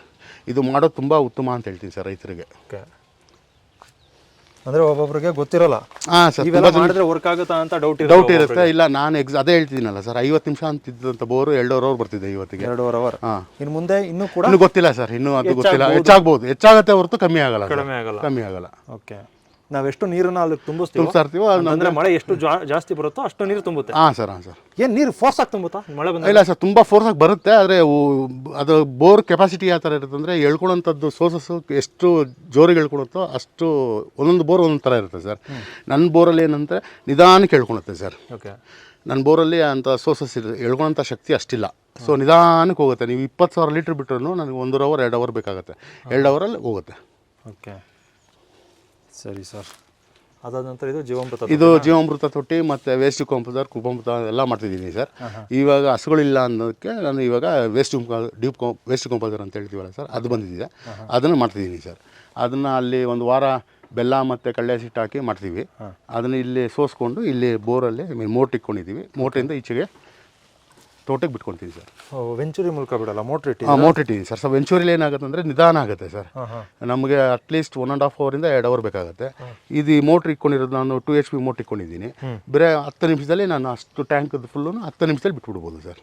ಇದು ಮಾಡೋದು ತುಂಬ ಉತ್ತಮ ಅಂತ ಹೇಳ್ತೀನಿ ಸರ್ ರೈತರಿಗೆ. ಓಕೆ ಅಂದ್ರೆ ಒಬ್ಬೊಬ್ರಿಗೆ ಗೊತ್ತಿರಲ್ಲ. ಹಾಂ ಸರ್ ಇವೆಲ್ಲ ಮಾಡಿದ್ರೆ ವರ್ಕ್ ಆಗುತ್ತಾ ಅಂತ ಡೌಟ್ ಡೌಟ್ ಇರುತ್ತೆ. ಇಲ್ಲ ನಾನು ಎಕ್ಸ್ ಅದೇ ಹೇಳ್ತಿದ್ದೀನಲ್ಲ ಸರ್ ಐವತ್ತು ನಿಮಿಷ ಅಂತಿದ್ದಂಥ ಬೋರು ಎರಡೂವರೆ ಅವರ್ ಬರ್ತಿದೆ ಇವತ್ತಿಗೆ. ಎರಡೂವರೆ ಅವರ್ ಹಾಂ. ಇನ್ನು ಮುಂದೆ ಇನ್ನೂ ಕೂಡ ಇನ್ನು ಗೊತ್ತಿಲ್ಲ ಸರ್ ಇನ್ನೂ ಅದು ಗೊತ್ತಿಲ್ಲ. ಹೆಚ್ಚಾಗ್ಬೋದು. ಹೆಚ್ಚಾಗತ್ತೆ ಹೊರತು ಕಮ್ಮಿ ಆಗಲ್ಲ. ಕಡಿಮೆ ಆಗಲ್ಲ. ಕಮ್ಮಿ ಆಗಲ್ಲ. ಓಕೆ ನಾವೆಷ್ಟು ನೀರನ್ನ ಅಲ್ಲಿ ತುಂಬಿಸ್ತೀವಿ ಇರ್ತೀವೋ ಅಂದ್ರೆ ಮಳೆ ಎಷ್ಟು ಜಾ- ಜಾಸ್ತಿ ಬರುತ್ತೋ ಅಷ್ಟು ನೀರು ತುಂಬುತ್ತೆ. ಹಾಂ ಸರ್ ಹಾಂ ಸರ್. ಏನ್ ನೀರು ಫೋರ್ಸ್ ಆಗಿ ತುಂಬುತ್ತಾ? ಮಳೆ ಬಂದ ಇಲ್ಲ ಸರ್ ತುಂಬ ಫೋರ್ಸಾಗಿ ಬರುತ್ತೆ ಆದರೆ ಅದು ಬೋರ್ ಕೆಪಾಸಿಟಿ ಯಾವ ಥರ ಇರುತ್ತೆ ಅಂದರೆ ಎಳ್ಕೊಳೋಂಥದ್ದು ಸೋರ್ಸಸ್ಸು ಎಷ್ಟು ಜೋರಿಗೆ ಹೇಳ್ಕೊಳುತ್ತೋ ಅಷ್ಟು ಒಂದೊಂದು ಬೋರ್ ಒಂದೊಂದು ಥರ ಇರುತ್ತೆ ಸರ್. ನನ್ನ ಬೋರಲ್ಲಿ ಏನಂದರೆ ನಿಧಾನಕ್ಕೆ ಎಳ್ಕೊಳುತ್ತೆ ಸರ್. ಓಕೆ. ನನ್ನ ಬೋರಲ್ಲಿ ಅಂಥ ಸೋರ್ಸಸ್ ಇರುತ್ತೆ ಎಳ್ಕೊಳೋಂಥ ಶಕ್ತಿ ಅಷ್ಟಿಲ್ಲ. ಸೊ ನಿಧಾನಕ್ಕೆ ಹೋಗುತ್ತೆ. ನೀವು ಇಪ್ಪತ್ತು ಸಾವಿರ ಲೀಟ್ರ್ ಬಿಟ್ಟರು ನನಗೆ ಒಂದೂವರೆ ಅವರ್ ಎರಡು ಅವರ್ ಬೇಕಾಗುತ್ತೆ. ಎರಡು ಅವರಲ್ಲಿ ಹೋಗುತ್ತೆ. ಓಕೆ. ಸರಿ ಸರ್. ಅದಾದ ನಂತರ ಇದು ಜೀವಾಮೃತ ಇದು ಜೀವಾಮೃತ ತೊಟ್ಟಿ ಮತ್ತು ವೇಸ್ಟ್ ಕಂಪೋಸರ್ ಕುಪಂಪುತ ಎಲ್ಲ ಮಾಡ್ತಿದ್ದೀನಿ ಸರ್. ಇವಾಗ ಹಸುಗಳಿಲ್ಲ ಅನ್ನೋದಕ್ಕೆ ನಾನು ಇವಾಗ waste dupe cum waste composer ಅಂತ ಹೇಳ್ತೀವಲ್ಲ ಸರ್ ಅದು ಬಂದಿದೆ. ಅದನ್ನು ಮಾಡ್ತಿದ್ದೀನಿ ಸರ್. ಅದನ್ನು ಅಲ್ಲಿ ಒಂದು ವಾರ ಬೆಲ್ಲ ಮತ್ತು ಕಳ್ಳೆ ಸಿಟ್ಟು ಹಾಕಿ ಮಾಡ್ತೀವಿ. ಅದನ್ನು ಇಲ್ಲಿ ಸೋಸ್ಕೊಂಡು ಇಲ್ಲಿ ಬೋರಲ್ಲಿ ಮೋಟ್ ಇಟ್ಕೊಂಡಿದ್ದೀವಿ. ಮೋಟ್ರಿಂದ ಈಚೆಗೆ ತೋಟಕ್ಕೆ ಬಿಟ್ಕೊಳ್ತೀವಿ ಸರ್. ವೆಂಚೂರಿ ಮೂಲಕ ಬಿಡಲ್ಲ ಮೋಟ್ರ್ ಇಟ್ಟಿ ಹಾಂ ಮೋಟ್ರ್ ಇಟ್ಟಿದ್ದೀವಿ ಸರ್. ಸೊ ವೆಂಚೂರಿಲಿ ಏನಾಗುತ್ತೆ ಅಂದರೆ ನಿಧಾನ ಆಗುತ್ತೆ ಸರ್. ನಮಗೆ ಅಟ್ಲೀಸ್ಟ್ ಒನ್ ಆ್ಯಂಡ್ ಹಾಫ್ ಅವರಿಂದ ಎರಡು ಅವರ್ ಬೇಕಾಗುತ್ತೆ. ಇದು ಈ ಮೋಟ್ರ್ ಇಟ್ಕೊಂಡಿರೋದು ನಾನು ಟು ಎಚ್ ಪಿ ಮೋಟ್ರ್ ಇಟ್ಕೊಂಡಿದ್ದೀನಿ. ಬೇರೆ ಹತ್ತು ನಿಮಿಷದಲ್ಲಿ ನಾನು ಅಷ್ಟು ಟ್ಯಾಂಕ್ ಫುಲ್ಲು ಹತ್ತು ನಿಮಿಷದಲ್ಲಿ ಬಿಟ್ಬಿಡ್ಬೋದು ಸರ್.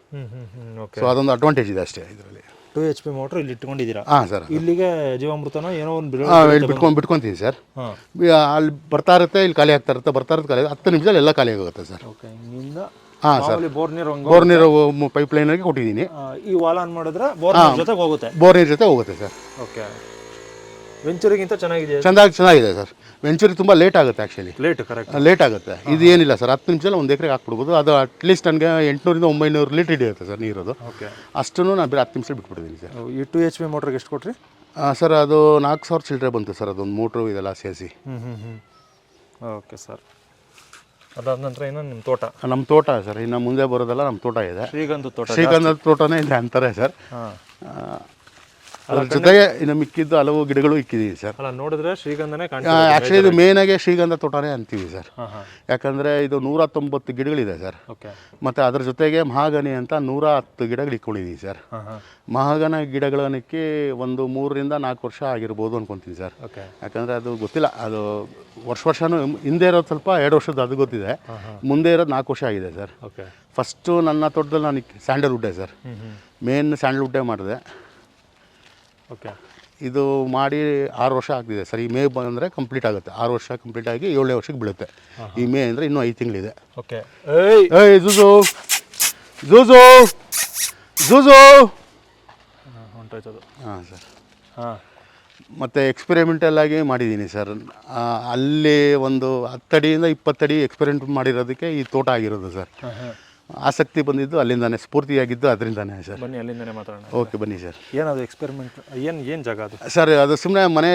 ಸೊ ಅದೊಂದು ಅಡ್ವಾಂಟೇಜ್ ಇದೆ ಅಷ್ಟೇ ಇದರಲ್ಲಿ. ಟು ಎಚ್ ಪಿ ಮೋಟ್ರ್ ಇಲ್ಲಿ ಇಟ್ಕೊಂಡಿದ್ದೀರಾ? ಹಾಂ ಸರ್ ಇಲ್ಲಿಗೆ ಜೀವಾಮೃತನೋ ಏನೋ ಒಂದು ಇಲ್ಲಿ ಬಿಟ್ಕೊಂಡು ಬಿಟ್ಕೊತೀವಿ ಸರ್. ಅಲ್ಲಿ ಬರ್ತಾ ಇರುತ್ತೆ ಇಲ್ಲಿ ಖಾಲಿ ಆಗ್ತಾ ಇರುತ್ತೆ ಬರ್ತಾ ಇರುತ್ತೆ ಖಾಲಿ ಹತ್ತು ನಿಮಿಷದಲ್ಲಿ ಎಲ್ಲ ಖಾಲಿ ಆಗುತ್ತೆ ಸರ್. ಓಕೆ ಇಲ್ಲಿಂದ ಹಾಂ ಸರ್. ಬೋರ್ ನೀರು ಬೋರ್ ನೀರು ಪೈಪ್ ಲೈನಾಗೆ ಕೊಟ್ಟಿದ್ದೀನಿ. ಈ ವಾಲ್ ಆನ್ ಮಾಡಿದ್ರೆ ಬೋರ್ ನೀರ್ ಜೊತೆಗೆ ಹೋಗುತ್ತೆ. ಬೋರ್ ನೀರು ಜೊತೆ ಹೋಗುತ್ತೆ ಸರ್. ಓಕೆ. ವೆಂಚೂರಿಗಿಂತ ಚೆನ್ನಾಗಿದೆ ಚೆಂದಾಗಿ ಚೆನ್ನಾಗಿದೆ ಸರ್. ವೆಂಚೂರಿ ತುಂಬ ಲೇಟ್ ಆಗುತ್ತೆ ಆ್ಯಕ್ಚುಲಿ ಲೇಟ್ ಕರೆಕ್ಟ್ ಲೇಟ್ ಆಗುತ್ತೆ. ಇದು ಏನಿಲ್ಲ ಸರ್. ಹತ್ತು ನಿಮಿಷದಲ್ಲಿ ಒಂದು ಎಕರೆಗೆ ಹಾಕ್ಬಿಡ್ಬೋದು. ಅದು ಅಟ್ಲೀಸ್ಟ್ ನನಗೆ ಎಂಟುನೂರಿಂದ ಒಂಬೈನೂರು ಲೀಟರ್ ಹಿಡಿಯುತ್ತೆ ಸರ್ ನೀರದು ಓಕೆ. ಅಷ್ಟನ್ನು ನಾನು ಬರೀ ಹತ್ತು ನಿಮಿಷ ಬಿಟ್ಬಿಟ್ಟಿದ್ದೀನಿ ಸರ್. ಈ ಟು ಎಚ್ ಪಿ ಮೋಟ್ರಿಗೆ ಎಷ್ಟು ಕೊಟ್ರಿ? ಸರ್ ಅದು ನಾಲ್ಕು ಸಾವಿರ ಚಿಲ್ಲರೆ ಬಂತು ಸರ್ ಅದೊಂದು ಮೋಟ್ರು ಇದೆಲ್ಲ ಸೇರಿಸಿ. ಹ್ಞೂ ಹ್ಞೂ ಹ್ಞೂ ಓಕೆ ಸರ್. ಅದಾದ ನಂತರ ಇನ್ನೊಂದು ನಿಮ್ಮ ತೋಟ. ನಮ್ಮ ತೋಟ ಸರ್ ಇನ್ನು ಮುಂದೆ ಬರೋದೆಲ್ಲ ನಮ್ಮ ತೋಟ ಇದೆ. ಶ್ರೀಗಂಧ ತೋಟ ಶ್ರೀಗಂಧದ ತೋಟನೇ ಇದೆ ಅಂತಾರೆ ಸರ್. ಅದ್ರ ಜೊತೆಗೆ ಇನ್ನು ಮಿಕ್ಕಿದ್ದು ಹಲವು ಗಿಡಗಳು ಇಕ್ಕಿದ್ದೀವಿ ಸರ್. ಅಲ್ಲ ನೋಡಿದ್ರೆ ಶ್ರೀಗಂಧನೇ ಆ್ಯಕ್ಚುಲಿ ಇದು ಮೇನಾಗೆ ಶ್ರೀಗಂಧ ತೋಟನೇ ಅಂತೀವಿ ಸರ್. ಯಾಕಂದರೆ ಇದು ನೂರ ತೊಂಬತ್ತು ಗಿಡಗಳಿದೆ ಸರ್. ಓಕೆ. ಮತ್ತು ಅದ್ರ ಜೊತೆಗೆ ಮಹಾಗನಿ ಅಂತ ನೂರ ಹತ್ತು ಗಿಡಗಳು ಇಟ್ಕೊಂಡಿದ್ದೀವಿ ಸರ್. ಮಹಾಗನ ಗಿಡಗಳನ್ನಕ್ಕೆ ಒಂದು ಮೂರರಿಂದ ನಾಲ್ಕು ವರ್ಷ ಆಗಿರ್ಬೋದು ಅನ್ಕೊತೀನಿ ಸರ್. ಓಕೆ. ಯಾಕಂದರೆ ಅದು ಗೊತ್ತಿಲ್ಲ ಅದು ವರ್ಷ ವರ್ಷನೂ ಹಿಂದೆ ಇರೋದು ಸ್ವಲ್ಪ ಎರಡು ವರ್ಷದ ಅದು ಗೊತ್ತಿದೆ. ಮುಂದೆ ಇರೋದು ನಾಲ್ಕು ವರ್ಷ ಆಗಿದೆ ಸರ್. ಓಕೆ. ಫಸ್ಟು ನನ್ನ ತೋಟದಲ್ಲಿ ನಾನು ಸ್ಯಾಂಡಲ್ವುಡ್ಡೇ ಸರ್. ಮೇನ್ ಸ್ಯಾಂಡಲ್ವುಡ್ಡೇ ಮಾಡಿದೆ. ಓಕೆ. ಇದು ಮಾಡಿ ಆರು ವರ್ಷ ಆಗ್ತಿದೆ ಸರ್. ಈ ಮೇ ಬಂದರೆ ಕಂಪ್ಲೀಟ್ ಆಗುತ್ತೆ. ಆರು ವರ್ಷ ಕಂಪ್ಲೀಟ್ ಆಗಿ ಏಳನೇ ವರ್ಷಕ್ಕೆ ಬೀಳುತ್ತೆ. ಈ ಮೇ ಅಂದರೆ ಇನ್ನೂ ಐದು ತಿಂಗಳಿದೆ. ಓಕೆ. ಏಯ್! ಏಯ್ ಜೂಜು ಜೂಜು ಜೂಜು ಹಾಂ ಹೊಂಟೋಯ್ತದು ಹಾಂ ಸರ್. ಹಾಂ. ಮತ್ತು ಎಕ್ಸ್ಪೆರಿಮೆಂಟಲ್ ಆಗಿ ಮಾಡಿದ್ದೀನಿ ಸರ್. ಅಲ್ಲಿ ಒಂದು ಹತ್ತಡಿಯಿಂದ ಇಪ್ಪತ್ತಡಿ ಎಕ್ಸ್ಪೆರಿಮೆಂಟ್ ಮಾಡಿರೋದಕ್ಕೆ ಈ ತೋಟ ಆಗಿರೋದು ಸರ್. ಆಸಕ್ತಿ ಬಂದಿದ್ದು ಅಲ್ಲಿಂದಾನೆ ಸ್ಫೂರ್ತಿಯಾಗಿದ್ದು ಅದರಿಂದಾನೇ ಸರ್. ಬನ್ನಿ ಅಲ್ಲಿಂದನೇ ಮಾತಾಡೋಣ. ಓಕೆ ಬನ್ನಿ ಸರ್. ಏನದು ಎಕ್ಸ್ಪೆರಿಮೆಂಟ್ ಏನು ಏನು ಜಾಗ ಅದು? ಸರ್ ಅದು ಸುಮ್ಮನೆ ಮನೆ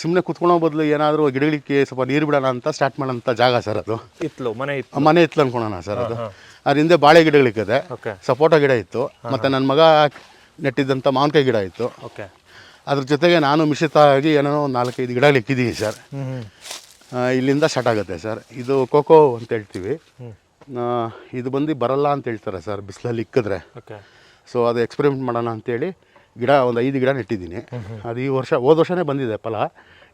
ಸುಮ್ಮನೆ ಕುತ್ಕೊಳ್ಳೋ ಬದಲು ಏನಾದರೂ ಗಿಡಗಳಿಗೆ ಸ್ವಲ್ಪ ನೀರು ಬಿಡೋಣ ಅಂತ ಸ್ಟಾರ್ಟ್ ಮಾಡೋಂಥ ಜಾಗ ಸರ್ ಅದು. ಇತ್ಲು ಮನೆ ಇತ್ತು ಮನೆ ಇತ್ತು ಅನ್ಕೊಳೋಣ ಸರ್ ಅದು. ಅದ್ರ ಹಿಂದೆ ಬಾಳೆ ಗಿಡಗಳಿಕ್ಕಿದೆ. ಓಕೆ. ಸಪೋಟ ಗಿಡ ಇತ್ತು. ಮತ್ತು ನನ್ನ ಮಗ ನೆಟ್ಟಿದ್ದಂಥ ಮಾವಿನಕಾಯಿ ಗಿಡ ಇತ್ತು. ಓಕೆ. ಅದ್ರ ಜೊತೆಗೆ ನಾನು ಮಿಶ್ರಿತವಾಗಿ ಏನೋ ಒಂದು ನಾಲ್ಕೈದು ಗಿಡಗಳು ಇಕ್ಕಿದ್ದೀನಿ ಸರ್ ಇಲ್ಲಿಂದ ಸ್ಟಾರ್ಟ್ ಆಗುತ್ತೆ ಸರ್. ಇದು ಕೋಕೋ ಅಂತ ಹೇಳ್ತೀವಿ. ಇದು ಬಂದು ಬರಲ್ಲ ಅಂತ ಹೇಳ್ತಾರೆ ಸರ್ ಬಿಸಿಲಲ್ಲಿ ಇಕ್ಕಿದ್ರೆ. ಓಕೆ ಸೊ ಅದು ಎಕ್ಸ್ಪೆರಿಮೆಂಟ್ ಮಾಡೋಣ ಅಂತೇಳಿ ಗಿಡ ಒಂದು ಐದು ಗಿಡ ನೆಟ್ಟಿದ್ದೀನಿ. ಅದು ಈ ವರ್ಷ ಹೋದ ವರ್ಷನೇ ಬಂದಿದೆ ಫಲ.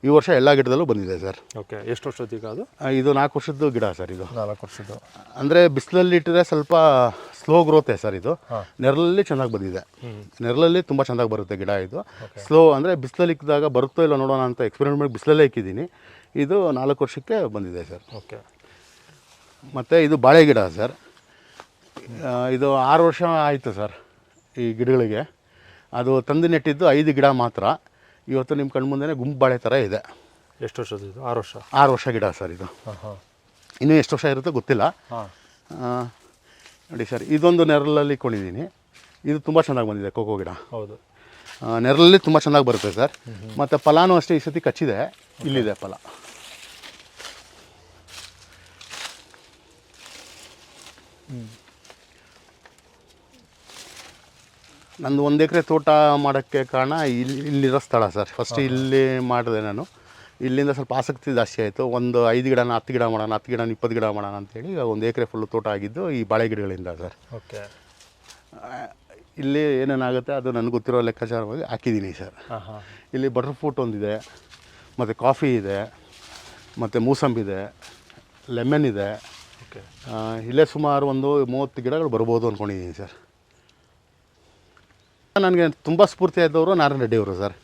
ಈ ವರ್ಷ ಎಲ್ಲ ಗಿಡದಲ್ಲೂ ಬಂದಿದೆ ಸರ್. ಓಕೆ ಎಷ್ಟು ವರ್ಷದ ಈಗ ಅದು ಇದು ನಾಲ್ಕು ವರ್ಷದ್ದು ಗಿಡ ಸರ್ ಇದು. ನಾಲ್ಕು ವರ್ಷದ್ದು. ಅಂದರೆ ಬಿಸಿಲಲ್ಲಿ ಇಟ್ಟರೆ ಸ್ವಲ್ಪ ಸ್ಲೋ ಗ್ರೋತ್ ಸರ್ ಇದು. ನೆರಳಲ್ಲಿ ಚೆನ್ನಾಗಿ ಬಂದಿದೆ. ನೆರಳಲ್ಲಿ ತುಂಬ ಚೆನ್ನಾಗಿ ಬರುತ್ತೆ ಗಿಡ ಇದು. ಸ್ಲೋ ಅಂದರೆ ಬಿಸಿಲಲ್ಲಿ ಇಕ್ಕಿದಾಗ ಬರುತ್ತೋ ಇಲ್ಲ ನೋಡೋಣ ಅಂತ ಎಕ್ಸ್ಪೆರಿಮೆಂಟ್ ಮಾಡಿ ಬಿಸಿಲಲ್ಲೇ ಇಕ್ಕಿದ್ದೀನಿ. ಇದು ನಾಲ್ಕು ವರ್ಷಕ್ಕೆ ಬಂದಿದೆ ಸರ್. ಓಕೆ ಮತ್ತು ಇದು ಬಾಳೆ ಗಿಡ ಸರ್. ಇದು ಆರು ವರ್ಷ ಆಯಿತು ಸರ್ ಈ ಗಿಡಗಳಿಗೆ. ಅದು ತಂದು ನೆಟ್ಟಿದ್ದು ಐದು ಗಿಡ ಮಾತ್ರ. ಇವತ್ತು ನಿಮ್ಮ ಕಣ್ಮುಂದೆ ಗುಂಪು ಬಾಳೆ ಥರ ಇದೆ. ಎಷ್ಟು ವರ್ಷದ ಇದು? ಆರು ವರ್ಷ? ಆರು ವರ್ಷ ಗಿಡ ಸರ್ ಇದು. ಇನ್ನೂ ಎಷ್ಟು ವರ್ಷ ಇರುತ್ತೋ ಗೊತ್ತಿಲ್ಲ. ನೋಡಿ ಸರ್ ಇದೊಂದು ನೆರಳಲ್ಲಿ ಕೊಂಡಿದ್ದೀನಿ ಇದು ತುಂಬ ಚೆನ್ನಾಗಿ ಬಂದಿದೆ ಕೋಕೋ ಗಿಡ. ಹೌದು. ನೆರಳಲ್ಲಿ ತುಂಬ ಚೆನ್ನಾಗಿ ಬರುತ್ತೆ ಸರ್. ಮತ್ತು ಫಲಾನು ಅಷ್ಟೇ ಈ ಸತಿ ಕಚ್ಚಿದೆ. ಇಲ್ಲಿದೆ ಫಲ. ನಂದು ಒಂದು ಎಕರೆ ತೋಟ ಮಾಡೋಕ್ಕೆ ಕಾರಣ ಇಲ್ಲಿ ಇಲ್ಲಿರೋ ಸ್ಥಳ ಸರ್. ಫಸ್ಟ್ ಇಲ್ಲಿ ಮಾಡಿದೆ ನಾನು. ಇಲ್ಲಿಂದ ಸ್ವಲ್ಪ ಆಸಕ್ತಿ ಜಾಸ್ತಿ ಆಯಿತು. ಒಂದು ಐದು ಗಿಡನ ಹತ್ತು ಗಿಡ ಮಾಡೋಣ ಹತ್ತು ಗಿಡನ ಇಪ್ಪತ್ತು ಗಿಡ ಮಾಡೋಣ ಅಂತೇಳಿ ಒಂದು ಎಕರೆ ಫುಲ್ಲು ತೋಟ ಆಗಿದ್ದು ಈ ಬಾಳೆ ಗಿಡಗಳಿಂದ ಸರ್. ಓಕೆ. ಇಲ್ಲಿ ಏನೇನಾಗುತ್ತೆ ಅದು ನನಗೆ ಗೊತ್ತಿರೋ ಲೆಕ್ಕಾಚಾರವಾಗಿ ಹಾಕಿದ್ದೀನಿ ಸರ್. ಇಲ್ಲಿ ಬಟರ್ ಫ್ರೂಟ್ ಒಂದಿದೆ ಮತ್ತು ಕಾಫಿ ಇದೆ ಮತ್ತು ಮೂಸಂಬಿದೆ ಲೆಮನ್ ಇದೆ. ಓಕೆ. ಇಲ್ಲೇ ಸುಮಾರು ಒಂದು ಮೂವತ್ತು ಗಿಡಗಳು ಬರ್ಬೋದು ಅಂದ್ಕೊಂಡಿದ್ದೀನಿ ಸರ್. ನನಗೆ ತುಂಬ ಸ್ಫೂರ್ತಿ ಆದವರು ನಾರಾಯಣ ರೆಡ್ಡಿ ಅವರು ಸರ್.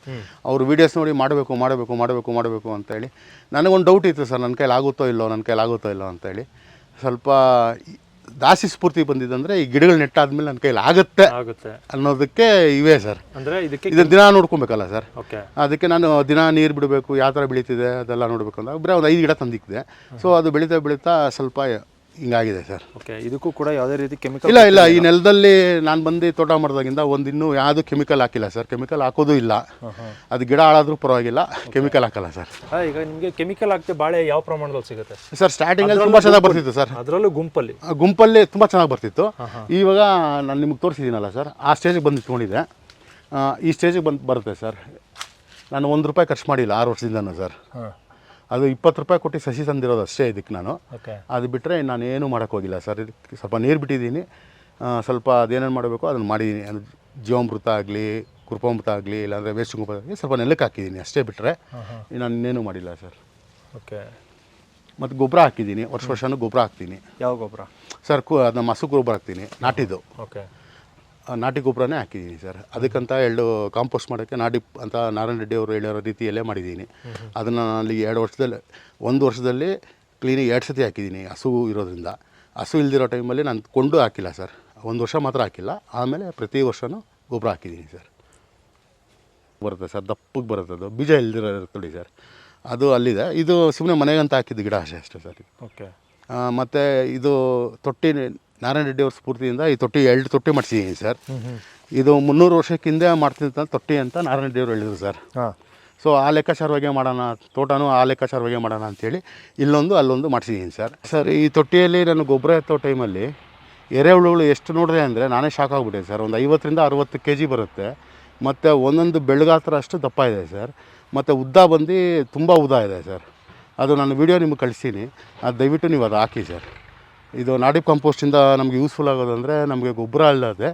ಅವರು ವೀಡಿಯೋಸ್ ನೋಡಿ ಮಾಡಬೇಕು ಮಾಡಬೇಕು ಮಾಡಬೇಕು ಮಾಡಬೇಕು ಅಂತೇಳಿ ನನಗೊಂದು ಡೌಟ್ ಇತ್ತು ಸರ್ ನನ್ನ ಕೈಲಿ ಆಗುತ್ತೋ ಇಲ್ಲೋ ನನ್ನ ಕೈಲಿ ಆಗುತ್ತೋ ಇಲ್ಲೋ ಅಂತೇಳಿ ಸ್ವಲ್ಪ ದಾಸಿ ಸ್ಫೂರ್ತಿ ಬಂದಿದ್ದಂದ್ರೆ ಈ ಗಿಡಗಳು ನೆಟ್ಟಾದ್ಮೇಲೆ ನನ್ನ ಕೈಲಿ ಆಗುತ್ತೆ ಆಗುತ್ತೆ. ಅನ್ನೋದಕ್ಕೆ ಇವೆ ಸರ್. ಅಂದರೆ ಇದಕ್ಕೆ ಇದನ್ನು ದಿನ ನೋಡ್ಕೊಬೇಕಲ್ಲ ಸರ್. ಓಕೆ. ಅದಕ್ಕೆ ನಾನು ದಿನ ನೀರು ಬಿಡಬೇಕು ಯಾವ ಥರ ಬೆಳೀತಿದೆ ಅದೆಲ್ಲ ನೋಡಬೇಕು ಅಂತ. ಬರೀ ಒಂದು ಐದು ಗಿಡ ತಂದಿಕ್ಕಿದೆ. ಸೊ ಅದು ಬೆಳೀತಾ ಬೆಳೀತಾ ಸ್ವಲ್ಪ ಹಿಂಗಾಗಿದೆ ಸರ್. ಓಕೆ ಇದಕ್ಕೂ ಕೂಡ ಯಾವುದೇ ರೀತಿ ಕೆಮಿಕಲ್ ಇಲ್ಲ ಇಲ್ಲ ಈ ನೆಲದಲ್ಲಿ ನಾನು ಬಂದು ತೋಟ ಮಾಡಿದಾಗಿಂದ ಒಂದು ಇನ್ನೂ ಯಾವುದು ಕೆಮಿಕಲ್ ಹಾಕಿಲ್ಲ ಸರ್. ಕೆಮಿಕಲ್ ಹಾಕೋದು ಇಲ್ಲ. ಅದು ಗಿಡ ಹಾಳಾದ್ರೂ ಪರವಾಗಿಲ್ಲ ಕೆಮಿಕಲ್ ಹಾಕಲ್ಲ ಸರ್. ಈಗ ನಿಮಗೆ ಕೆಮಿಕಲ್ ಹಾಕ್ತೆ ಬಾಳೆ ಯಾವ ಪ್ರಮಾಣದಲ್ಲಿ ಸಿಗುತ್ತೆ? ಸರ್ ಸ್ಟಾರ್ಟಿಂಗಲ್ಲಿ ತುಂಬ ಚೆನ್ನಾಗಿ ಬರ್ತಿತ್ತು ಸರ್. ಅದರಲ್ಲೂ ಗುಂಪಲ್ಲಿ. ಗುಂಪಲ್ಲಿ ತುಂಬ ಚೆನ್ನಾಗಿ ಬರ್ತಿತ್ತು. ಇವಾಗ ನಾನು ನಿಮ್ಗೆ ತೋರಿಸಿದ್ದೀನಲ್ಲ ಸರ್ ಆ ಸ್ಟೇಜಿಗೆ ಬಂದು ಇಟ್ಕೊಂಡಿದ್ದೆ ಈ ಸ್ಟೇಜಿಗೆ ಬಂದು ಬರುತ್ತೆ ಸರ್. ನಾನು ಒಂದು ರೂಪಾಯಿ ಖರ್ಚು ಮಾಡಿಲ್ಲ ಆರು ವರ್ಷದಿಂದನೂ ಸರ್. ಅದು ಇಪ್ಪತ್ತು ರೂಪಾಯಿ ಕೊಟ್ಟು ಸಸಿ ತಂದಿರೋದು ಅಷ್ಟೇ ಇದಕ್ಕೆ ನಾನು. ಓಕೆ ಅದು ಬಿಟ್ಟರೆ ನಾನು ಏನೂ ಮಾಡೋಕ್ಕೆ ಹೋಗಿಲ್ಲ ಸರ್. ಇದಕ್ಕೆ ಸ್ವಲ್ಪ ನೀರು ಬಿಟ್ಟಿದ್ದೀನಿ. ಸ್ವಲ್ಪ ಅದೇನೇನು ಮಾಡಬೇಕು ಅದನ್ನು ಮಾಡಿದ್ದೀನಿ. ಅದು ಜೀವಾಮೃತ ಆಗಲಿ ಕೃಪಾಮೃತ ಆಗಲಿ ಇಲ್ಲಾಂದರೆ ವೇಸ್ಟ್ ಗುಂಪ ಆಗಲಿ ಸ್ವಲ್ಪ ನೆಲಕ್ಕೆ ಹಾಕಿದ್ದೀನಿ ಅಷ್ಟೇ ಬಿಟ್ಟರೆ ನಾನು ಇನ್ನೇನು ಮಾಡಿಲ್ಲ ಸರ್. ಓಕೆ ಮತ್ತು ಗೊಬ್ಬರ ಹಾಕಿದ್ದೀನಿ. ವರ್ಷ ವರ್ಷನೂ ಗೊಬ್ಬರ ಹಾಕ್ತೀನಿ. ಯಾವ ಗೊಬ್ಬರ? ಸರ್ ಕು ಅದನ್ನ ಹಸು ಗೊಬ್ಬರ ಹಾಕ್ತೀನಿ. ನಾಟಿದು ಓಕೆ ನಾಟಿ ಗೊಬ್ಬರನೇ ಹಾಕಿದ್ದೀನಿ ಸರ್. ಅದಕ್ಕಂತ ಎರಡು ಕಾಂಪೋಸ್ಟ್ ಮಾಡೋಕ್ಕೆ ನಾಟಿ ಅಂತ ನಾರಾಯಣ ರೆಡ್ಡಿ ಅವರು ಹೇಳಿರೋ ರೀತಿಯಲ್ಲೇ ಮಾಡಿದ್ದೀನಿ. ಅದನ್ನು ನಾನು ಅಲ್ಲಿ ಎರಡು ವರ್ಷದಲ್ಲಿ ಒಂದು ವರ್ಷದಲ್ಲಿ ಕ್ಲೀನಿಗೆ ಎರಡು ಸತಿ ಹಾಕಿದ್ದೀನಿ ಹಸು ಇರೋದ್ರಿಂದ. ಹಸು ಇಲ್ದಿರೋ ಟೈಮಲ್ಲಿ ನಾನು ಕೊಂಡು ಹಾಕಿಲ್ಲ ಸರ್. ಒಂದು ವರ್ಷ ಮಾತ್ರ ಹಾಕಿಲ್ಲ. ಆಮೇಲೆ ಪ್ರತಿ ವರ್ಷವೂ ಗೊಬ್ಬರ ಹಾಕಿದ್ದೀನಿ ಸರ್. ಬರುತ್ತೆ ಸರ್ ದಪ್ಪಗೆ ಬರುತ್ತೆ ಅದು. ಬೀಜ ಇಲ್ದಿರೋ ಇರ್ತದೆ ಸರ್. ಅದು ಅಲ್ಲಿದೆ. ಇದು ಸುಮ್ಮನೆ ಮನೆಗಂತ ಹಾಕಿದ್ದು ಗಿಡ ಅಷ್ಟೇ ಅಷ್ಟೇ ಸರ್. ಓಕೆ ಮತ್ತು ಇದು ತೊಟ್ಟಿ ನಾರಾಯಣ ರೆಡ್ಡಿ ಅವ್ರ ಸ್ಫೂರ್ತಿಯಿಂದ ಈ ತೊಟ್ಟಿ ಎರಡು ತೊಟ್ಟಿ ಮಾಡಿಸಿದ್ದೀನಿ ಸರ್. ಇದು ಮುನ್ನೂರು ವರ್ಷಕ್ಕಿಂತ ಮಾಡ್ತಿದ್ದಂಥ ಮಾಡ್ತಿದ್ದ ತೊಟ್ಟಿ ಅಂತ ನಾರಾಯಣ ರೆಡ್ಡಿ ಅವರು ಹೇಳಿದರು ಸರ್. ಹಾಂ. ಸೊ ಆ ಲೆಕ್ಕಾಚಾರವಾಗೆ ಮಾಡೋಣ ತೋಟನೂ ಆ ಲೆಕ್ಕಾಚಾರವಾಗೆ ಮಾಡೋಣ ಅಂಥೇಳಿ ಇಲ್ಲೊಂದು ಅಲ್ಲೊಂದು ಮಾಡಿಸಿದ್ದೀನಿ ಸರ್. ಸರ್ ಈ ತೊಟ್ಟಿಯಲ್ಲಿ ನಾನು ಗೊಬ್ಬರ ಎತ್ತೋ ಟೈಮಲ್ಲಿ ಎರೆಹುಳುಗಳು ಎಷ್ಟು ನೋಡಿದೆ ಅಂದರೆ ನಾನೇ ಶಾಕ್ ಆಗಿಬಿಟ್ಟೆ ಸರ್. ಒಂದು ಐವತ್ತರಿಂದ ಅರುವತ್ತು ಕೆ ಜಿ ಬರುತ್ತೆ. ಮತ್ತು ಒಂದೊಂದು ಬೆಳಗಾತ್ರ ಅಷ್ಟು ದಪ್ಪ ಇದೆ ಸರ್. ಮತ್ತು ಉದ್ದ ಬಂದು ತುಂಬ ಉದ್ದ ಇದೆ ಸರ್. ಅದು ನಾನು ವಿಡಿಯೋ ನಿಮಗೆ ಕಳಿಸ್ತೀನಿ. ಅದು ದಯವಿಟ್ಟು ನೀವು ಅದು ಹಾಕಿ ಸರ್. ಇದು ನಾಡಿ ಕಾಂಪೋಸ್ಟಿಂದ ನಮಗೆ ಯೂಸ್ಫುಲ್ ಆಗೋದಂದರೆ ನಮಗೆ ಗೊಬ್ಬರ ಅಲ್ಲದೆ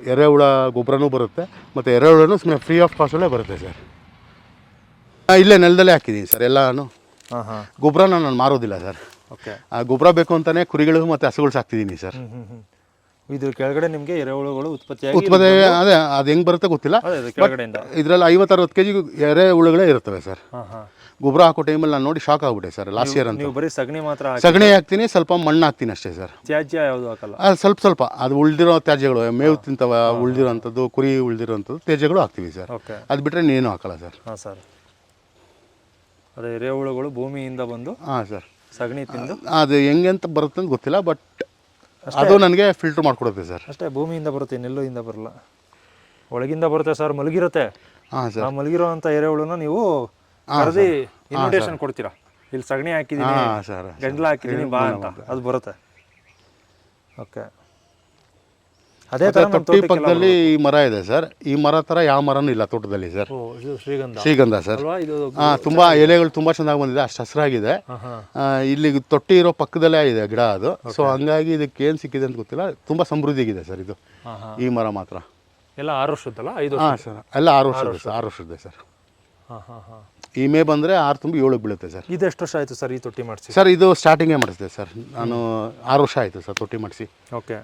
ಎರೆಹುಳ ಗೊಬ್ಬರನೂ ಬರುತ್ತೆ ಮತ್ತು ಎರೆಹುಳನೂ ಸುಮ್ಮನೆ ಫ್ರೀ ಆಫ್ ಕಾಸ್ಟಲ್ಲೇ ಬರುತ್ತೆ ಸರ್. ಇಲ್ಲೇ ನೆಲದಲ್ಲೇ ಹಾಕಿದ್ದೀನಿ ಸರ್ ಎಲ್ಲನೂ. ಗೊಬ್ಬರನ ನಾನು ಮಾರೋದಿಲ್ಲ ಸರ್. ಓಕೆ. ಆ ಗೊಬ್ಬರ ಬೇಕು ಅಂತಲೇ ಕುರಿಗಳು ಮತ್ತು ಹಸುಗಳು ಸಾಕ್ತಿದ್ದೀನಿ ಸರ್. ಇದ್ರ ಕೆಳಗಡೆ ನಿಮಗೆ ಎರೆಹುಳುಗಳು ಉತ್ಪತ್ತಿ ಉತ್ಪತ್ತಿ ಅದೇ ಅದು ಹೆಂಗೆ ಬರುತ್ತೆ ಗೊತ್ತಿಲ್ಲ. ಇದರಲ್ಲಿ ಐವತ್ತು ಅರವತ್ತು ಕೆ ಜಿ ಎರೆಹುಳುಗಳೇ ಇರ್ತವೆ ಸರ್. ಗೊಬ್ಬರ ಹಾಕೋ ಟೈಮಲ್ಲಿ ನಾನು ನೋಡಿ ಶಾಕ್ ಆಗ್ಬಿಟ್ಟೆ ಸರ್ ಲಾಸ್ಟ್ ಇಯರ್ ಅಂತ. ನೀವು ಬರೀ ಸಗಣಿ ಮಾತ್ರ ಹಾಕಿ ಸಗಣಿ ಹಾಕ್ತೀನಿ ಸ್ವಲ್ಪ ಮಣ್ಣು ಹಾಕ್ತೀನಿ ಅಷ್ಟೇ ಸರ್ ತ್ಯಾಜ್ಯ ಯಾವುದು ಹಾಕಲ್ಲ? ಅದು ಸ್ವಲ್ಪ ಸ್ವಲ್ಪ ಅದು ಉಳ್ದಿರೋ ತ್ಯಾಜ್ಯಗಳು ಮೇವು ತಿಂತವ ಉಳಿದಿರೋಂಥದ್ದು ಕುರಿ ಉಳಿದಿರೋಂಥದ್ದು ತ್ಯಾಜ್ಯಗಳು ಹಾಕ್ತೀವಿ ಸರ್ ಓಕೆ ಅದು ಬಿಟ್ಟರೆ ನೀನು ಹಾಕಲ್ಲ ಸರ್ ಹಾಂ ಸರ್ ಅದೇ ಎರೆಹುಳುಗಳು ಭೂಮಿಯಿಂದ ಬಂದು ಹಾಂ ಸರ್ ಸಗಣಿ ತಿಂದು ಅದು ಹೆಂಗೆ ಅಂತ ಬರುತ್ತೆ ಅಂತ ಗೊತ್ತಿಲ್ಲ ಬಟ್ ಅದು ನನಗೆ ಫಿಲ್ಟರ್ ಮಾಡಿಕೊಡುತ್ತೆ ಸರ್ ಅಷ್ಟೇ ಭೂಮಿಯಿಂದ ಬರುತ್ತೆ ನೆಲ್ಲುಯಿಂದ ಬರಲ್ಲ. ಒಳಗಿಂದ ಬರುತ್ತೆ ಸರ್ ಮಲಗಿರುತ್ತೆ. ಹಾಂ ಸರ್ ಆ ಮಲಗಿರೋ ಅಂಥ ಎರೆಹುಳುನ ನೀವು ಕರೆದಿ ಇನ್ವಿಟೇಷನ್ ಕೊಡ್ತೀರಾ? ಇಲ್ಲಿ ಸಗಣಿ ಹಾಕಿದೀನಿ ಹಾಂ ಸರ್ ಗಂಡ್ಲ ಹಾಕಿದೀನಿ ಬಾ ಅಂತ. ಅದು ಬರುತ್ತೆ. ಓಕೆ. ಅದೇ ಥರ ನಮ್ಮ ತೊಟ್ಟಿ ಪಕ್ಕದಲ್ಲಿ ಈ ಮರ ಇದೆ ಸರ್. ಈ ಮರ ಥರ ಯಾವ ಮರನೂ ಇಲ್ಲ ತೋಟದಲ್ಲಿ ಸರ್. ಓ, ಇದು ಶ್ರೀಗಂಧ. ಶ್ರೀಗಂಧ ಸರ್. ಅಲ್ವಾ? ಇದು ಹಾಂ ತುಂಬ ಎಲೆಗಳು ತುಂಬಾ ಚೆನ್ನಾಗಿ ಬಂದಿದೆ ಅಷ್ಟು ಹಸಿರಾಗಿದೆ. ಆ, ಇಲ್ಲಿ ತೊಟ್ಟಿ ಇರೋ ಪಕ್ಕದಲ್ಲೇ ಇದೆ ಗಿಡ ಅದು. ಸೊ ಹಂಗಾಗಿ ಇದಕ್ಕೆ ಏನು ಸಿಕ್ಕಿದೆ ಅಂತ ಗೊತ್ತಿಲ್ಲ. ತುಂಬ ಸಮೃದ್ಧಿಗಿದೆ ಸರ್ ಇದು. ಈ ಮರ ಮಾತ್ರ. ಎಲ್ಲ ಆರು ವರ್ಷದ್ದಲ್ಲ? ಐದು ಹಾಂ ಸರ್. ಎಲ್ಲ ಆರು ವರ್ಷದ ಸರ್ ಆರು ವರ್ಷದ ಸರ್. ಹಾಂ ಹಾಂ ಹಾಂ ಈ ಮೇ ಬಂದರೆ ಆರು ತುಂಬಿ ಏಳಿಗೆ ಬೀಳುತ್ತೆ ಸರ್. ಇದು ಎಷ್ಟು ವರ್ಷ ಆಯಿತು ಸರ್ ಈ ತೊಟ್ಟಿ ಮಾಡಿಸಿ? ಸರ್ ಇದು ಸ್ಟಾರ್ಟಿಂಗೇ ಮಾಡಿಸಿದೆ ಸರ್. ನಾನು ಆರು ವರ್ಷ ಆಯಿತು ಸರ್ ತೊಟ್ಟಿ ಮಾಡಿಸಿ. ಓಕೆ.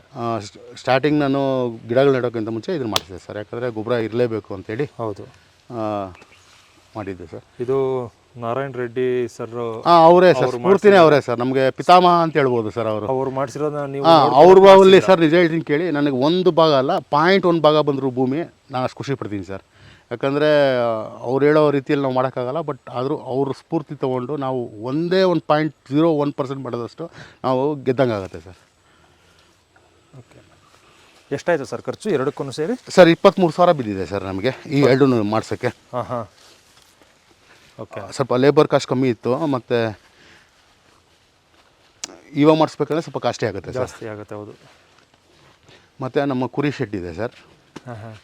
ಸ್ಟಾರ್ಟಿಂಗ್ ನಾನು ಗಿಡಗಳು ನೆಡೋಕ್ಕಿಂತ ಮುಂಚೆ ಇದನ್ನು ಮಾಡಿಸಿದೆ ಸರ್. ಯಾಕಂದರೆ ಗೊಬ್ಬರ ಇರಲೇಬೇಕು ಅಂತೇಳಿ ಹೌದು. ಮಾಡಿದ್ದೆ ಸರ್. ಇದು ನಾರಾಯಣ್ ರೆಡ್ಡಿ ಸರ್ ಹಾಂ ಅವರೇ ಸರ್. ಸ್ಫೂರ್ತಿನೇ ಅವರೇ ಸರ್. ನಮಗೆ ಪಿತಾಮಹ ಅಂತ ಹೇಳ್ಬೋದು ಸರ್ ಅವರು. ಅವ್ರು ಮಾಡಿಸಿರೋದ ನೀವು ಹಾಂ ಅವ್ರ ಅಲ್ಲಿ ಸರ್ ನಿಜ ಹೇಳ್ತೀನಿ ಕೇಳಿ ನನಗೆ ಒಂದು ಭಾಗ ಅಲ್ಲ ಪಾಯಿಂಟ್ ಒಂದು ಭಾಗ ಬಂದರೂ ಭೂಮಿ ನಾನು ಅಷ್ಟು ಖುಷಿ ಪಡ್ತೀನಿ ಸರ್. ಯಾಕಂದರೆ ಅವ್ರು ಹೇಳೋ ರೀತಿಯಲ್ಲಿ ನಾವು ಮಾಡೋಕ್ಕಾಗಲ್ಲ ಬಟ್ ಆದರೂ ಅವ್ರ ಸ್ಫೂರ್ತಿ ತೊಗೊಂಡು ನಾವು ಒಂದೇ ಒಂದು ಪಾಯಿಂಟ್ ಜೀರೋ ಒನ್ ಪರ್ಸೆಂಟ್ ಮಾಡಿದಷ್ಟು ನಾವು ಗೆದ್ದಂಗೆ ಆಗುತ್ತೆ ಸರ್. ಓಕೆ. ಎಷ್ಟಾಯಿತು ಸರ್ ಖರ್ಚು? ಎರಡಕ್ಕೂ ಸೇರಿ? ಸರ್ ಇಪ್ಪತ್ತ್ಮೂರು ಸಾವಿರ ಬಿದ್ದಿದೆ ಸರ್ ನಮಗೆ ಈ ಎರಡೂ ಮಾಡ್ಸೋಕ್ಕೆ. ಹಾಂ ಹಾಂ. ಓಕೆ. ಸ್ವಲ್ಪ ಲೇಬರ್ ಕಾಸ್ಟ್ ಕಮ್ಮಿ ಇತ್ತು ಮತ್ತು ಇವಾಗ ಮಾಡಿಸ್ಬೇಕಂದ್ರೆ ಸ್ವಲ್ಪ ಕಾಸ್ಟ್ಲಿ ಆಗುತ್ತೆ ಜಾಸ್ತಿ ಆಗುತ್ತೆ ಹೌದು. ಮತ್ತು ನಮ್ಮ ಕುರಿ ಶೆಡ್ ಇದೆ ಸರ್. ಹಾಂ ಹಾಂ.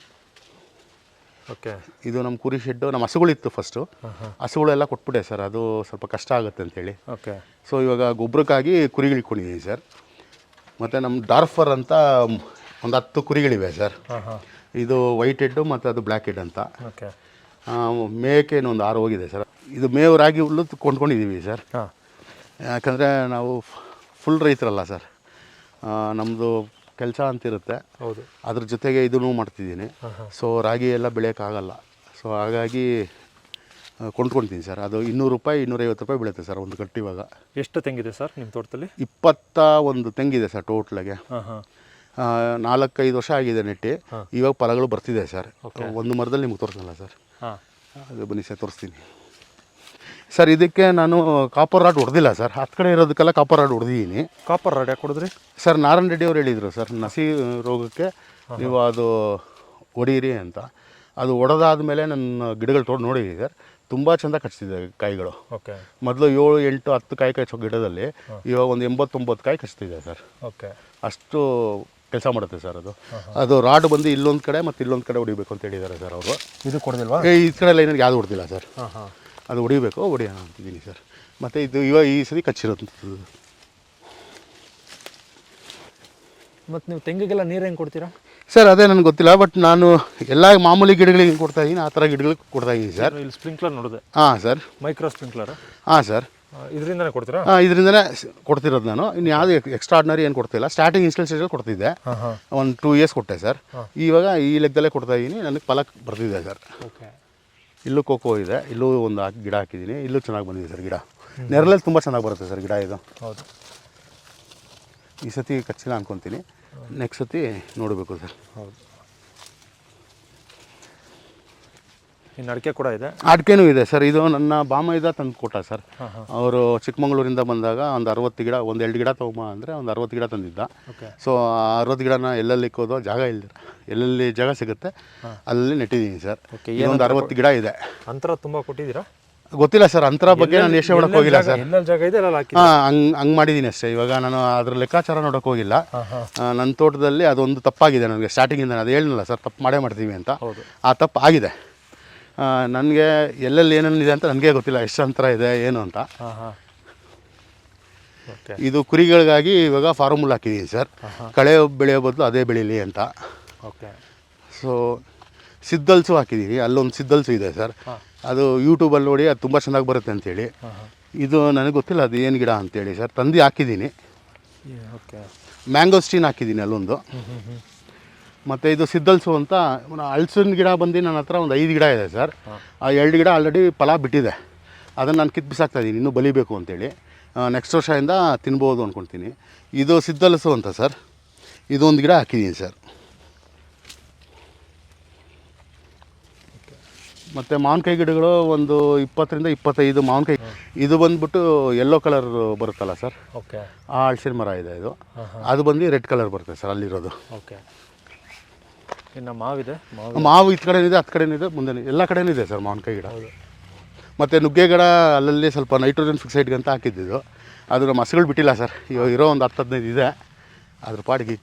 ಓಕೆ. ಇದು ನಮ್ಮ ಕುರಿ ಶೆಡ್ಡು ನಮ್ಮ ಹಸುಗಳಿತ್ತು ಫಸ್ಟು ಹಸುಗಳೆಲ್ಲ ಕೊಟ್ಬಿಟ್ಟೆ ಸರ್ ಅದು ಸ್ವಲ್ಪ ಕಷ್ಟ ಆಗುತ್ತೆ ಅಂತೇಳಿ. ಓಕೆ. ಸೊ ಇವಾಗ ಗೊಬ್ಬರಕ್ಕಾಗಿ ಕುರಿಗಳು ಇಟ್ಕೊಂಡಿದ್ದೀನಿ ಸರ್ ಮತ್ತು ನಮ್ಮ ಡಾರ್ಫರ್ ಅಂತ ಒಂದು ಹತ್ತು ಕುರಿಗಳಿವೆ ಸರ್ ಇದು ವೈಟ್ ಹೆಡ್ಡು ಮತ್ತು ಅದು ಬ್ಲ್ಯಾಕ್ ಹೆಡ್ ಅಂತ. ಓಕೆ. ಮೇಕೆನು ಒಂದು ಆರು ಹೋಗಿದೆ ಸರ್ ಇದು ಮೇವು ರಾಗಿ ಹುಲ್ಲು ಕೊಂಡ್ಕೊಂಡಿದ್ದೀವಿ ಸರ್ ಯಾಕಂದರೆ ನಾವು ಫುಲ್ ರೈತರಲ್ಲ ಸರ್ ನಮ್ಮದು ಕೆಲಸ ಅಂತಿರುತ್ತೆ. ಹೌದು. ಅದ್ರ ಜೊತೆಗೆ ಇದನ್ನು ಮಾಡ್ತಿದ್ದೀನಿ. ಸೊ ರಾಗಿ ಎಲ್ಲ ಬೆಳೆಯೋಕ್ಕಾಗಲ್ಲ. ಸೊ ಹಾಗಾಗಿ ಕೊಂಡ್ಕೊಳ್ತೀನಿ ಸರ್. ಅದು ಇನ್ನೂರು ರೂಪಾಯಿ ಇನ್ನೂರೈವತ್ತು ರೂಪಾಯಿ ಬೆಳೆಯುತ್ತೆ ಸರ್ ಒಂದು ಕಟ್ಟು ಇವಾಗ. ಎಷ್ಟು ತೆಂಗಿದೆ ಸರ್ ನಿಮ್ಮ ತೋಟದಲ್ಲಿ? ಇಪ್ಪತ್ತ ಒಂದು ತೆಂಗಿದೆ ಸರ್ ಟೋಟ್ಲಾಗೆ. ನಾಲ್ಕೈದು ವರ್ಷ ಆಗಿದೆ ನೆಟ್ಟಿ. ಇವಾಗ ಫಲಗಳು ಬರ್ತಿದೆ ಸರ್. ಒಂದು ಮರದಲ್ಲಿ ನಿಮ್ಗೆ ತೋರಿಸಲ್ಲ ಸರ್. ಹಾಂ. ಅದು ಬನ್ನಿ ಸರ್ ತೋರಿಸ್ತೀನಿ. ಸರ್ ಇದಕ್ಕೆ ನಾನು ಕಾಪರ್ ರಾಡ್ ಹೊಡೆದಿಲ್ಲ ಸರ್. ಹತ್ತು ಕಡೆ ಇರೋದಕ್ಕೆಲ್ಲ ಕಾಪರ್ ರಾಡ್ ಹೊಡೆದಿದ್ದೀನಿ. ಕಾಪರ್ ರಾಡ್ ಯಾಕೆ ಹೊಡೆದ್ರಿ? ಸರ್ ನಾರಾಯಣ ರೆಡ್ಡಿ ಅವ್ರು ಹೇಳಿದರು ಸರ್ ನಸಿ ರೋಗಕ್ಕೆ ನೀವು ಅದು ಹೊಡೀರಿ ಅಂತ. ಅದು ಹೊಡೆದಾದ ಮೇಲೆ ನನ್ನ ಗಿಡಗಳು ತೋಡು ನೋಡಿದ್ದೀನಿ ಸರ್. ತುಂಬ ಚೆಂದ ಕಚ್ತಿದೆ ಕಾಯಿಗಳು. ಓಕೆ ಮೊದಲು ಏಳು ಎಂಟು ಹತ್ತು ಕಾಯಿ ಕಚ್ಚೋ ಗಿಡದಲ್ಲಿ ಇವಾಗ ಒಂದು ಎಂಬತ್ತೊಂಬತ್ತು ಕಾಯಿ ಕಚ್ತಿದೆ ಸರ್. ಓಕೆ ಅಷ್ಟು ಕೆಲಸ ಮಾಡುತ್ತೆ ಸರ್ ಅದು. ಅದು ರಾಡ್ ಬಂದು ಇಲ್ಲೊಂದು ಕಡೆ ಮತ್ತು ಇಲ್ಲೊಂದು ಕಡೆ ಹೊಡಿಬೇಕು ಅಂತ ಹೇಳಿದ್ದಾರೆ ಸರ್ ಅವರು. ಇದು ಕೊಡೋದಿಲ್ವಾ? ಈ ಕಡೆ ಲೈನಲ್ಲಿ ಯಾವುದು ಹೊಡೆದಿಲ್ಲ ಸರ್. ಹಾಂ ಹಾಂ. ಅದು ಹೊಡಿಬೇಕು ಹೊಡಿಯೋಣ ಅಂತಿದ್ದೀನಿ ಸರ್. ಮತ್ತು ಇದು ಇವಾಗ ಈ ಸರಿ ಕಚ್ಚಿರೋದು. ಮತ್ತು ನೀವು ತೆಂಗಿಗೆಲ್ಲ ನೀರು ಹೆಂಗೆ ಕೊಡ್ತೀರಾ? ಸರ್ ಅದೇ ನನಗೆ ಗೊತ್ತಿಲ್ಲ ಬಟ್ ನಾನು ಎಲ್ಲ ಮಾಮೂಲಿ ಗಿಡಗಳಿಗೆ ಕೊಡ್ತಾ ಇದ್ದೀನಿ ಆ ಥರ ಗಿಡಗಳಿಗೆ ಕೊಡ್ತಾ ಇದ್ದೀನಿ ಸರ್. ಇಲ್ಲಿ ಸ್ಪ್ರಿಂಕ್ಲರ್ ನೋಡಿದೆ. ಹಾಂ ಸರ್. Micro sprinkler? ಹಾಂ ಸರ್. ಇದರಿಂದನೇ ಕೊಡ್ತೀರಾ? ಹಾಂ ಇದರಿಂದನೇ ಕೊಡ್ತಿರೋದು ನಾನು. ಇನ್ನು ಯಾವುದು ಎಕ್ಸ್ಟ್ರಾಡ್ನರಿ ಏನು ಕೊಡ್ತಿಲ್ಲ ಸ್ಟಾರ್ಟಿಂಗ್ ಇನ್ಸ್ಟಲ್ ಸ್ಟೇಜಲ್ಲಿ ಕೊಡ್ತಿದ್ದೆ. ಒಂದು ಟೂ ಇಯರ್ಸ್ ಕೊಟ್ಟೆ ಸರ್. ಇವಾಗ ಈ ಲೆಕ್ಕದಲ್ಲೇ ಕೊಡ್ತಾ ಇದ್ದೀನಿ ನನಗೆ ಫಲ ಬರ್ತಿದೆ ಸರ್. ಓಕೆ ಇಲ್ಲೂ ಕೋಕೋ ಇದೆ. ಇಲ್ಲೂ ಒಂದು ಹಾಕಿ ಗಿಡ ಹಾಕಿದ್ದೀನಿ. ಇಲ್ಲೂ ಚೆನ್ನಾಗಿ ಬಂದಿದೆ ಸರ್ ಗಿಡ. ನೆರಳಲ್ಲಿ ತುಂಬ ಚೆನ್ನಾಗಿ ಬರುತ್ತೆ ಸರ್ ಗಿಡ ಇದು. ಹೌದು. ಈ ಸತಿ ಕಚ್ಚಿಲ್ಲ ಅನ್ಕೊತೀನಿ. ನೆಕ್ಸ್ಟ್ ಸತಿ ನೋಡಬೇಕು ಸರ್. ಹೌದು. ಇನ್ನು ಅಡಿಕೆ ಕೂಡ ಇದೆ. ಅಡಿಕೆನೂ ಇದೆ ಸರ್. ಇದು ನನ್ನ ಬಾಮೈದ ತಂದು ಕೊಟ್ಟ ಸರ್. ಅವರು ಚಿಕ್ಕಮಂಗ್ಳೂರಿಂದ ಬಂದಾಗ ಒಂದು ಅರವತ್ತು ಗಿಡ ಒಂದು ಎರಡು ಗಿಡ ತೊಗೊಂಬ ಅಂದರೆ ಒಂದು ಅರವತ್ತು ಗಿಡ ತಂದಿದ್ದ. ಸೊ ಆ ಅರವತ್ತು ಗಿಡನ ಎಲ್ಲೆಲ್ಲಿ ಇಕ್ಕೋದು ಜಾಗ ಇಲ್ದಿರ ಎಲ್ಲೆಲ್ಲಿ ಜಾಗ ಸಿಗುತ್ತೆ ಅಲ್ಲಿ ನೆಟ್ಟಿದ್ದೀನಿ ಸರ್. ಒಂದು ಅರವತ್ತು ಗಿಡ ಇದೆ. ಅಂತರ ತುಂಬ ಕೊಟ್ಟಿದ್ದೀರಾ? ಗೊತ್ತಿಲ್ಲ ಸರ್. ಅಂತರ ಬಗ್ಗೆ ನಾನು ಎಷ್ಟು ಮಾಡೋಕೆ ಹೋಗಿಲ್ಲ ಸರ್. ಜಾಗ ಇದೆ ಹಾಂ ಹಂಗೆ ಹಂಗೆ ಮಾಡಿದ್ದೀನಿ ಅಷ್ಟೇ. ಇವಾಗ ನಾನು ಅದ್ರ ಲೆಕ್ಕಾಚಾರ ನೋಡೋಕೆ ಹೋಗಿಲ್ಲ. ನನ್ನ ತೋಟದಲ್ಲಿ ಅದೊಂದು ತಪ್ಪಾಗಿದೆ ನನಗೆ. ಸ್ಟಾರ್ಟಿಂಗಿಂದ ಅದು ಹೇಳಿಲ್ಲ ಸರ್ ತಪ್ಪು ಮಾಡೇ ಮಾಡ್ತೀವಿ ಅಂತ. ಆ ತಪ್ಪು ಆಗಿದೆ. ನನಗೆ ಎಲ್ಲೆಲ್ಲಿ ಏನೇನಿದೆ ಅಂತ ನನಗೆ ಗೊತ್ತಿಲ್ಲ ಎಷ್ಟು ಅಂತರ ಇದೆ ಏನು ಅಂತ. ಇದು ಕುರಿಗಳಿಗಾಗಿ ಇವಾಗ ಫಾರ್ಮುಲ್ ಹಾಕಿದ್ದೀನಿ ಸರ್. ಕಳೆ ಬೆಳೆಯೋ ಬದಲು ಅದೇ ಬೆಳೀಲಿ ಅಂತ. ಓಕೆ ಸೊ ಸಿದ್ದಲ್ಸು ಹಾಕಿದ್ದೀನಿ ಅಲ್ಲೊಂದು ಸಿದ್ದಲ್ಸು ಇದೆ ಸರ್. ಅದು ಯೂಟ್ಯೂಬಲ್ಲಿ ನೋಡಿ ಅದು ತುಂಬ ಚೆನ್ನಾಗಿ ಬರುತ್ತೆ ಅಂತೇಳಿ. ಇದು ನನಗೆ ಗೊತ್ತಿಲ್ಲ ಅದು ಏನು ಗಿಡ ಅಂತೇಳಿ ಸರ್. ತಂದು ಹಾಕಿದ್ದೀನಿ ಓಕೆ ಮ್ಯಾಂಗೋಸ್ಟೀನ್ ಹಾಕಿದ್ದೀನಿ ಅಲ್ಲೊಂದು. ಮತ್ತು ಇದು ಸಿದ್ದಲ್ಸು ಅಂತ ಹಲ್ಸಿನ ಗಿಡ ಬಂದು ನನ್ನ ಹತ್ರ ಒಂದು ಐದು ಗಿಡ ಇದೆ ಸರ್. ಆ ಎರಡು ಗಿಡ ಆಲ್ರೆಡಿ ಫಲ ಬಿಟ್ಟಿದೆ. ಅದನ್ನು ನಾನು ಕಿತ್ತು ಬಿಸಾಕ್ತಾ ಇದ್ದೀನಿ ಇನ್ನೂ ಬಲಿಬೇಕು ಅಂತೇಳಿ. ನೆಕ್ಸ್ಟ್ ವರ್ಷದಿಂದ ತಿನ್ಬೋದು ಅಂದ್ಕೊಳ್ತೀನಿ ಇದು ಸಿದ್ದಲಸು ಅಂತ ಸರ್. ಇದೊಂದು ಗಿಡ ಹಾಕಿದ್ದೀನಿ ಸರ್. ಮತ್ತು ಮಾವಿನಕಾಯಿ ಗಿಡಗಳು ಒಂದು ಇಪ್ಪತ್ತರಿಂದ ಇಪ್ಪತ್ತೈದು ಮಾವಿನಕಾಯಿ. ಇದು ಬಂದ್ಬಿಟ್ಟು ಯೆಲ್ಲೋ ಕಲರ್ ಬರುತ್ತಲ್ಲ ಸರ್? ಓಕೆ ಆ ಹಲಸಿನ ಮರ ಇದೆ ಇದು. ಅದು ಬಂದು ರೆಡ್ ಕಲರ್ ಬರುತ್ತೆ ಸರ್ ಅಲ್ಲಿರೋದು. ಓಕೆ ಇನ್ನು ಮಾವಿದೆ? ಮಾವು ಮಾವು ಕಡೆ ಇದೆ ಹತ್ತು ಕಡೆ ಇದೆ ಮುಂದೆ ಎಲ್ಲ ಕಡೆನೂ ಇದೆ ಸರ್ ಮಾವಿನಕಾಯಿ ಗಿಡ. ಮತ್ತು ನುಗ್ಗೆ ಗಿಡ ಅಲ್ಲಲ್ಲಿ ಸ್ವಲ್ಪ ನೈಟ್ರೋಜನ್ ಫಿಕ್ಸೈಡ್ಗೆ ಅಂತ ಹಾಕಿದ್ದಿದ್ದು. ಅದು ನಮ್ಮ ಹಸುಗಳು ಬಿಟ್ಟಿಲ್ಲ ಸರ್. ಇವಾಗ ಇರೋ ಒಂದು ಹತ್ತು ಹದಿನೈದು ಇದೆ. ಅದ್ರ ಪಾಡಿಗೆ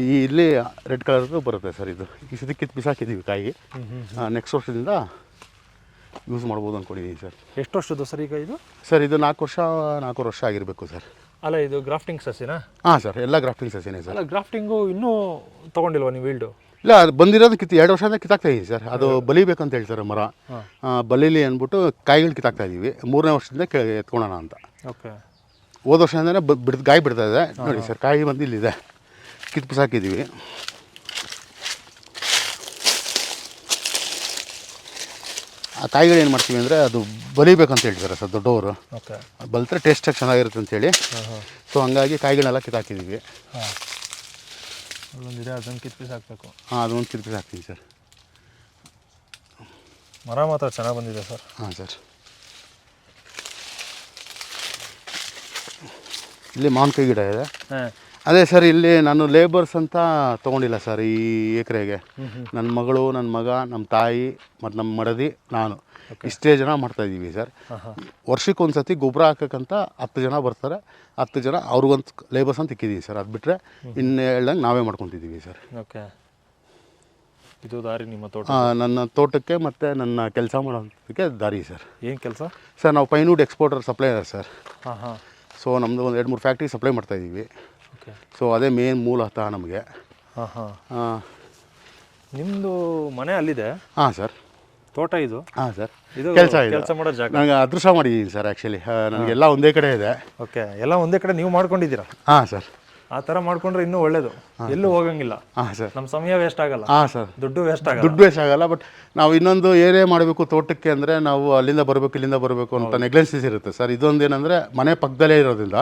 ಈ ಇಲ್ಲಿ ರೆಡ್ ಕಲರ್ದು ಬರುತ್ತೆ ಸರ್ ಇದು. ಈ ಕಿತ್ತು ಬಿಸಾಕಿದ್ದೀವಿ ಕಾಯಿ ನೆಕ್ಸ್ಟ್ ವರ್ಷದಿಂದ ಯೂಸ್ ಮಾಡ್ಬೋದು ಅಂದ್ಕೊಂಡಿದ್ದೀನಿ ಸರ್. ಎಷ್ಟು ವರ್ಷದ್ದು ಸರ್ ಈಗ ಇದು? ಸರ್ ಇದು ನಾಲ್ಕು ವರ್ಷ ನಾಲ್ಕು ವರ್ಷ ಆಗಿರಬೇಕು ಸರ್. ಅಲ್ಲ ಇದು ಗ್ರಾಫ್ಟಿಂಗ್ ಸಸಿನಾ ಹಾಂ ಸರ್ ಎಲ್ಲ ಗ್ರಾಫ್ಟಿಂಗ್ ಸಸಿನೇ ಸರ್. ಅಲ್ಲ ಗ್ರಾಫ್ಟಿಂಗು ಇನ್ನೂ ತೊಗೊಂಡಿಲ್ವಾ ನೀವು ವೀಲ್ಡು ಇಲ್ಲ ಅದು ಬಂದಿರೋದು ಕಿತ್ತು ಎರಡು ವರ್ಷದಿಂದ ಕಿತ್ತಾಕ್ತಾ ಇದ್ದೀನಿ ಸರ್. ಅದು ಬಲಿಬೇಕಂತ ಹೇಳ್ತಾರೆ ಮರ. ಹಾಂ. ಆ, ಬಲೀಲಿ ಅಂದ್ಬಿಟ್ಟು ಕಾಯಿಗಳು ಕಿತ್ತಾಕ್ತಾ ಇದ್ದೀವಿ ಮೂರನೇ ವರ್ಷದಿಂದ ಕೆ ಎತ್ಕೊಳ್ಳೋಣ ಅಂತ. ಓಕೆ. ಹೋದ ವರ್ಷದಿಂದನೇ ಬಿಡ್ ಕಾಯಿ ಬಿಡ್ತಾ ಇದೆ. ನೋಡಿ ಸರ್ ಕಾಯಿ ಬಂದು ಇಲ್ಲಿದೆ ಕಿತ್ತು ಬಿಸಾಕಿದ್ದೀವಿ ಆ ಕಾಯಿಗಳು ಏನು ಮಾಡ್ತೀವಿ ಅಂದರೆ ಅದು ಬಲಿಬೇಕಂತ ಹೇಳ್ತಾರೆ ಸರ್ ದೊಡ್ಡವರು. ಓಕೆ. ಟೇಸ್ಟ್ ಬಲ್ತ್ರೆ ಟೇಸ್ಟಾಗಿ ಚೆನ್ನಾಗಿರುತ್ತೆ ಅಂತೇಳಿ ಸೊ ಹಂಗಾಗಿ ಕಾಯಿಗಳನ್ನೆಲ್ಲ ಕಿತ್ತಾಕಿದ್ದೀವಿ. ಹಾಂ. ಅಲ್ಲೊಂದಿದೆ ಅದೊಂದು ಕಿತ್ತು ಪೀಸ್ ಹಾಕಬೇಕು. ಹಾಂ ಅದೊಂದು ಕಿತ್ತು ಹಾಕ್ತೀನಿ ಸರ್. ಮರ ಮಾತ್ರ ಚೆನ್ನಾಗಿ ಬಂದಿದೆ ಸರ್. ಹಾಂ ಸರ್. ಇಲ್ಲಿ ಮಾವಿನಕಾಯಿ ಗಿಡ ಇದೆ. ಹಾಂ. ಅದೇ ಸರ್ ಇಲ್ಲಿ ನಾನು ಲೇಬರ್ಸ್ ಅಂತ ತೊಗೊಂಡಿಲ್ಲ ಸರ್ ಈ ಎಕರೆಗೆ. ನನ್ನ ಮಗಳು ನನ್ನ ಮಗ ನಮ್ಮ ತಾಯಿ ಮತ್ತು ನಮ್ಮ ಮಡದಿ ನಾನು. ಇಷ್ಟೇ ಜನ ಮಾಡ್ತಾ ಇದ್ದೀವಿ ಸರ್. ವರ್ಷಕ್ಕೊಂದು ಹಾಂ. ವರ್ಷಕ್ಕೆ ಒಂದು ಸತಿ ಗೊಬ್ಬರ ಹಾಕಕ್ಕಂತ ಹತ್ತು ಜನ ಬರ್ತಾರೆ. ಹತ್ತು ಜನ ಅವ್ರಿಗೊಂದು ಲೇಬರ್ಸ್ ಅಂತ ಇಕ್ಕಿದ್ದೀವಿ ಸರ್. ಅದು ಬಿಟ್ಟರೆ ಇನ್ನು ಹೇಳ್ದಂಗೆ ನಾವೇ ಮಾಡ್ಕೊತಿದ್ದೀವಿ ಸರ್. ಓಕೆ ಇದು ದಾರಿ ನಿಮ್ಮ ತೋಟ? ನನ್ನ ತೋಟಕ್ಕೆ ಮತ್ತು ನನ್ನ ಕೆಲಸ ಮಾಡೋದಕ್ಕೆ ದಾರಿ ಸರ್. ಏನು ಕೆಲಸ? ಸರ್ ನಾವು ಪೈನ್ವುಡ್ ಎಕ್ಸ್ಪೋರ್ಟರ್ ಸಪ್ಲೈಯರ್ ಸರ್. ಹಾಂ ಹಾಂ. ಸೊ ನಮ್ಮದು ಒಂದು ಎರಡು ಮೂರು ಫ್ಯಾಕ್ಟ್ರಿ ಸಪ್ಲೈ ಮಾಡ್ತಾಯಿದ್ದೀವಿ ಸೊ ಅದೇ ಮೇನ್ ಮೂಲತಃ ನಮಗೆ. ಹಾಂ ಹಾಂ. ನಿಮ್ಮದು ಮನೆ ಅಲ್ಲಿದೆ? ಹಾಂ ಸರ್ ತೋಟ ಇದು? ಹಾಂ ಸರ್ ಇದು ಕೆಲಸ ಕೆಲಸ ಮಾಡೋ ಜಾಗ. ನನಗೆ ಅದೃಷ್ಟ ಮಾಡಿದ್ದೀನಿ ಸರ್ ಆ್ಯಕ್ಚುಲಿ ನನಗೆಲ್ಲ ಒಂದೇ ಕಡೆ ಇದೆ. ಓಕೆ ಎಲ್ಲ ಒಂದೇ ಕಡೆ ನೀವು ಮಾಡ್ಕೊಂಡಿದ್ದೀರಾ? ಹಾಂ ಸರ್ ಆ ಥರ ಮಾಡ್ಕೊಂಡ್ರೆ ಇನ್ನೂ ಒಳ್ಳೇದು. ಎಲ್ಲೂ ಹೋಗಂಗಿಲ್ಲ. ಹಾಂ ಸರ್ ನಮ್ಮ ಸಮಯ ವೇಸ್ಟ್ ಆಗಲ್ಲ. ಹಾಂ ಸರ್ ದುಡ್ಡು ವೇಸ್ಟ್ ಆಗಲ್ಲ. ದುಡ್ಡು ವೇಸ್ಟ್ ಆಗಲ್ಲ ಬಟ್ ನಾವು ಇನ್ನೊಂದು ಏನೇ ಮಾಡಬೇಕು ತೋಟಕ್ಕೆ ಅಂದರೆ ನಾವು ಅಲ್ಲಿಂದ ಬರಬೇಕು ಇಲ್ಲಿಂದ ಬರಬೇಕು ಅಂತ ನೆಗ್ಲೆನ್ಸಸ್ ಇರುತ್ತೆ ಸರ್ ಇದೊಂದು ಏನಂದರೆ ಮನೆ ಪಕ್ಕದಲ್ಲೇ ಇರೋದ್ರಿಂದ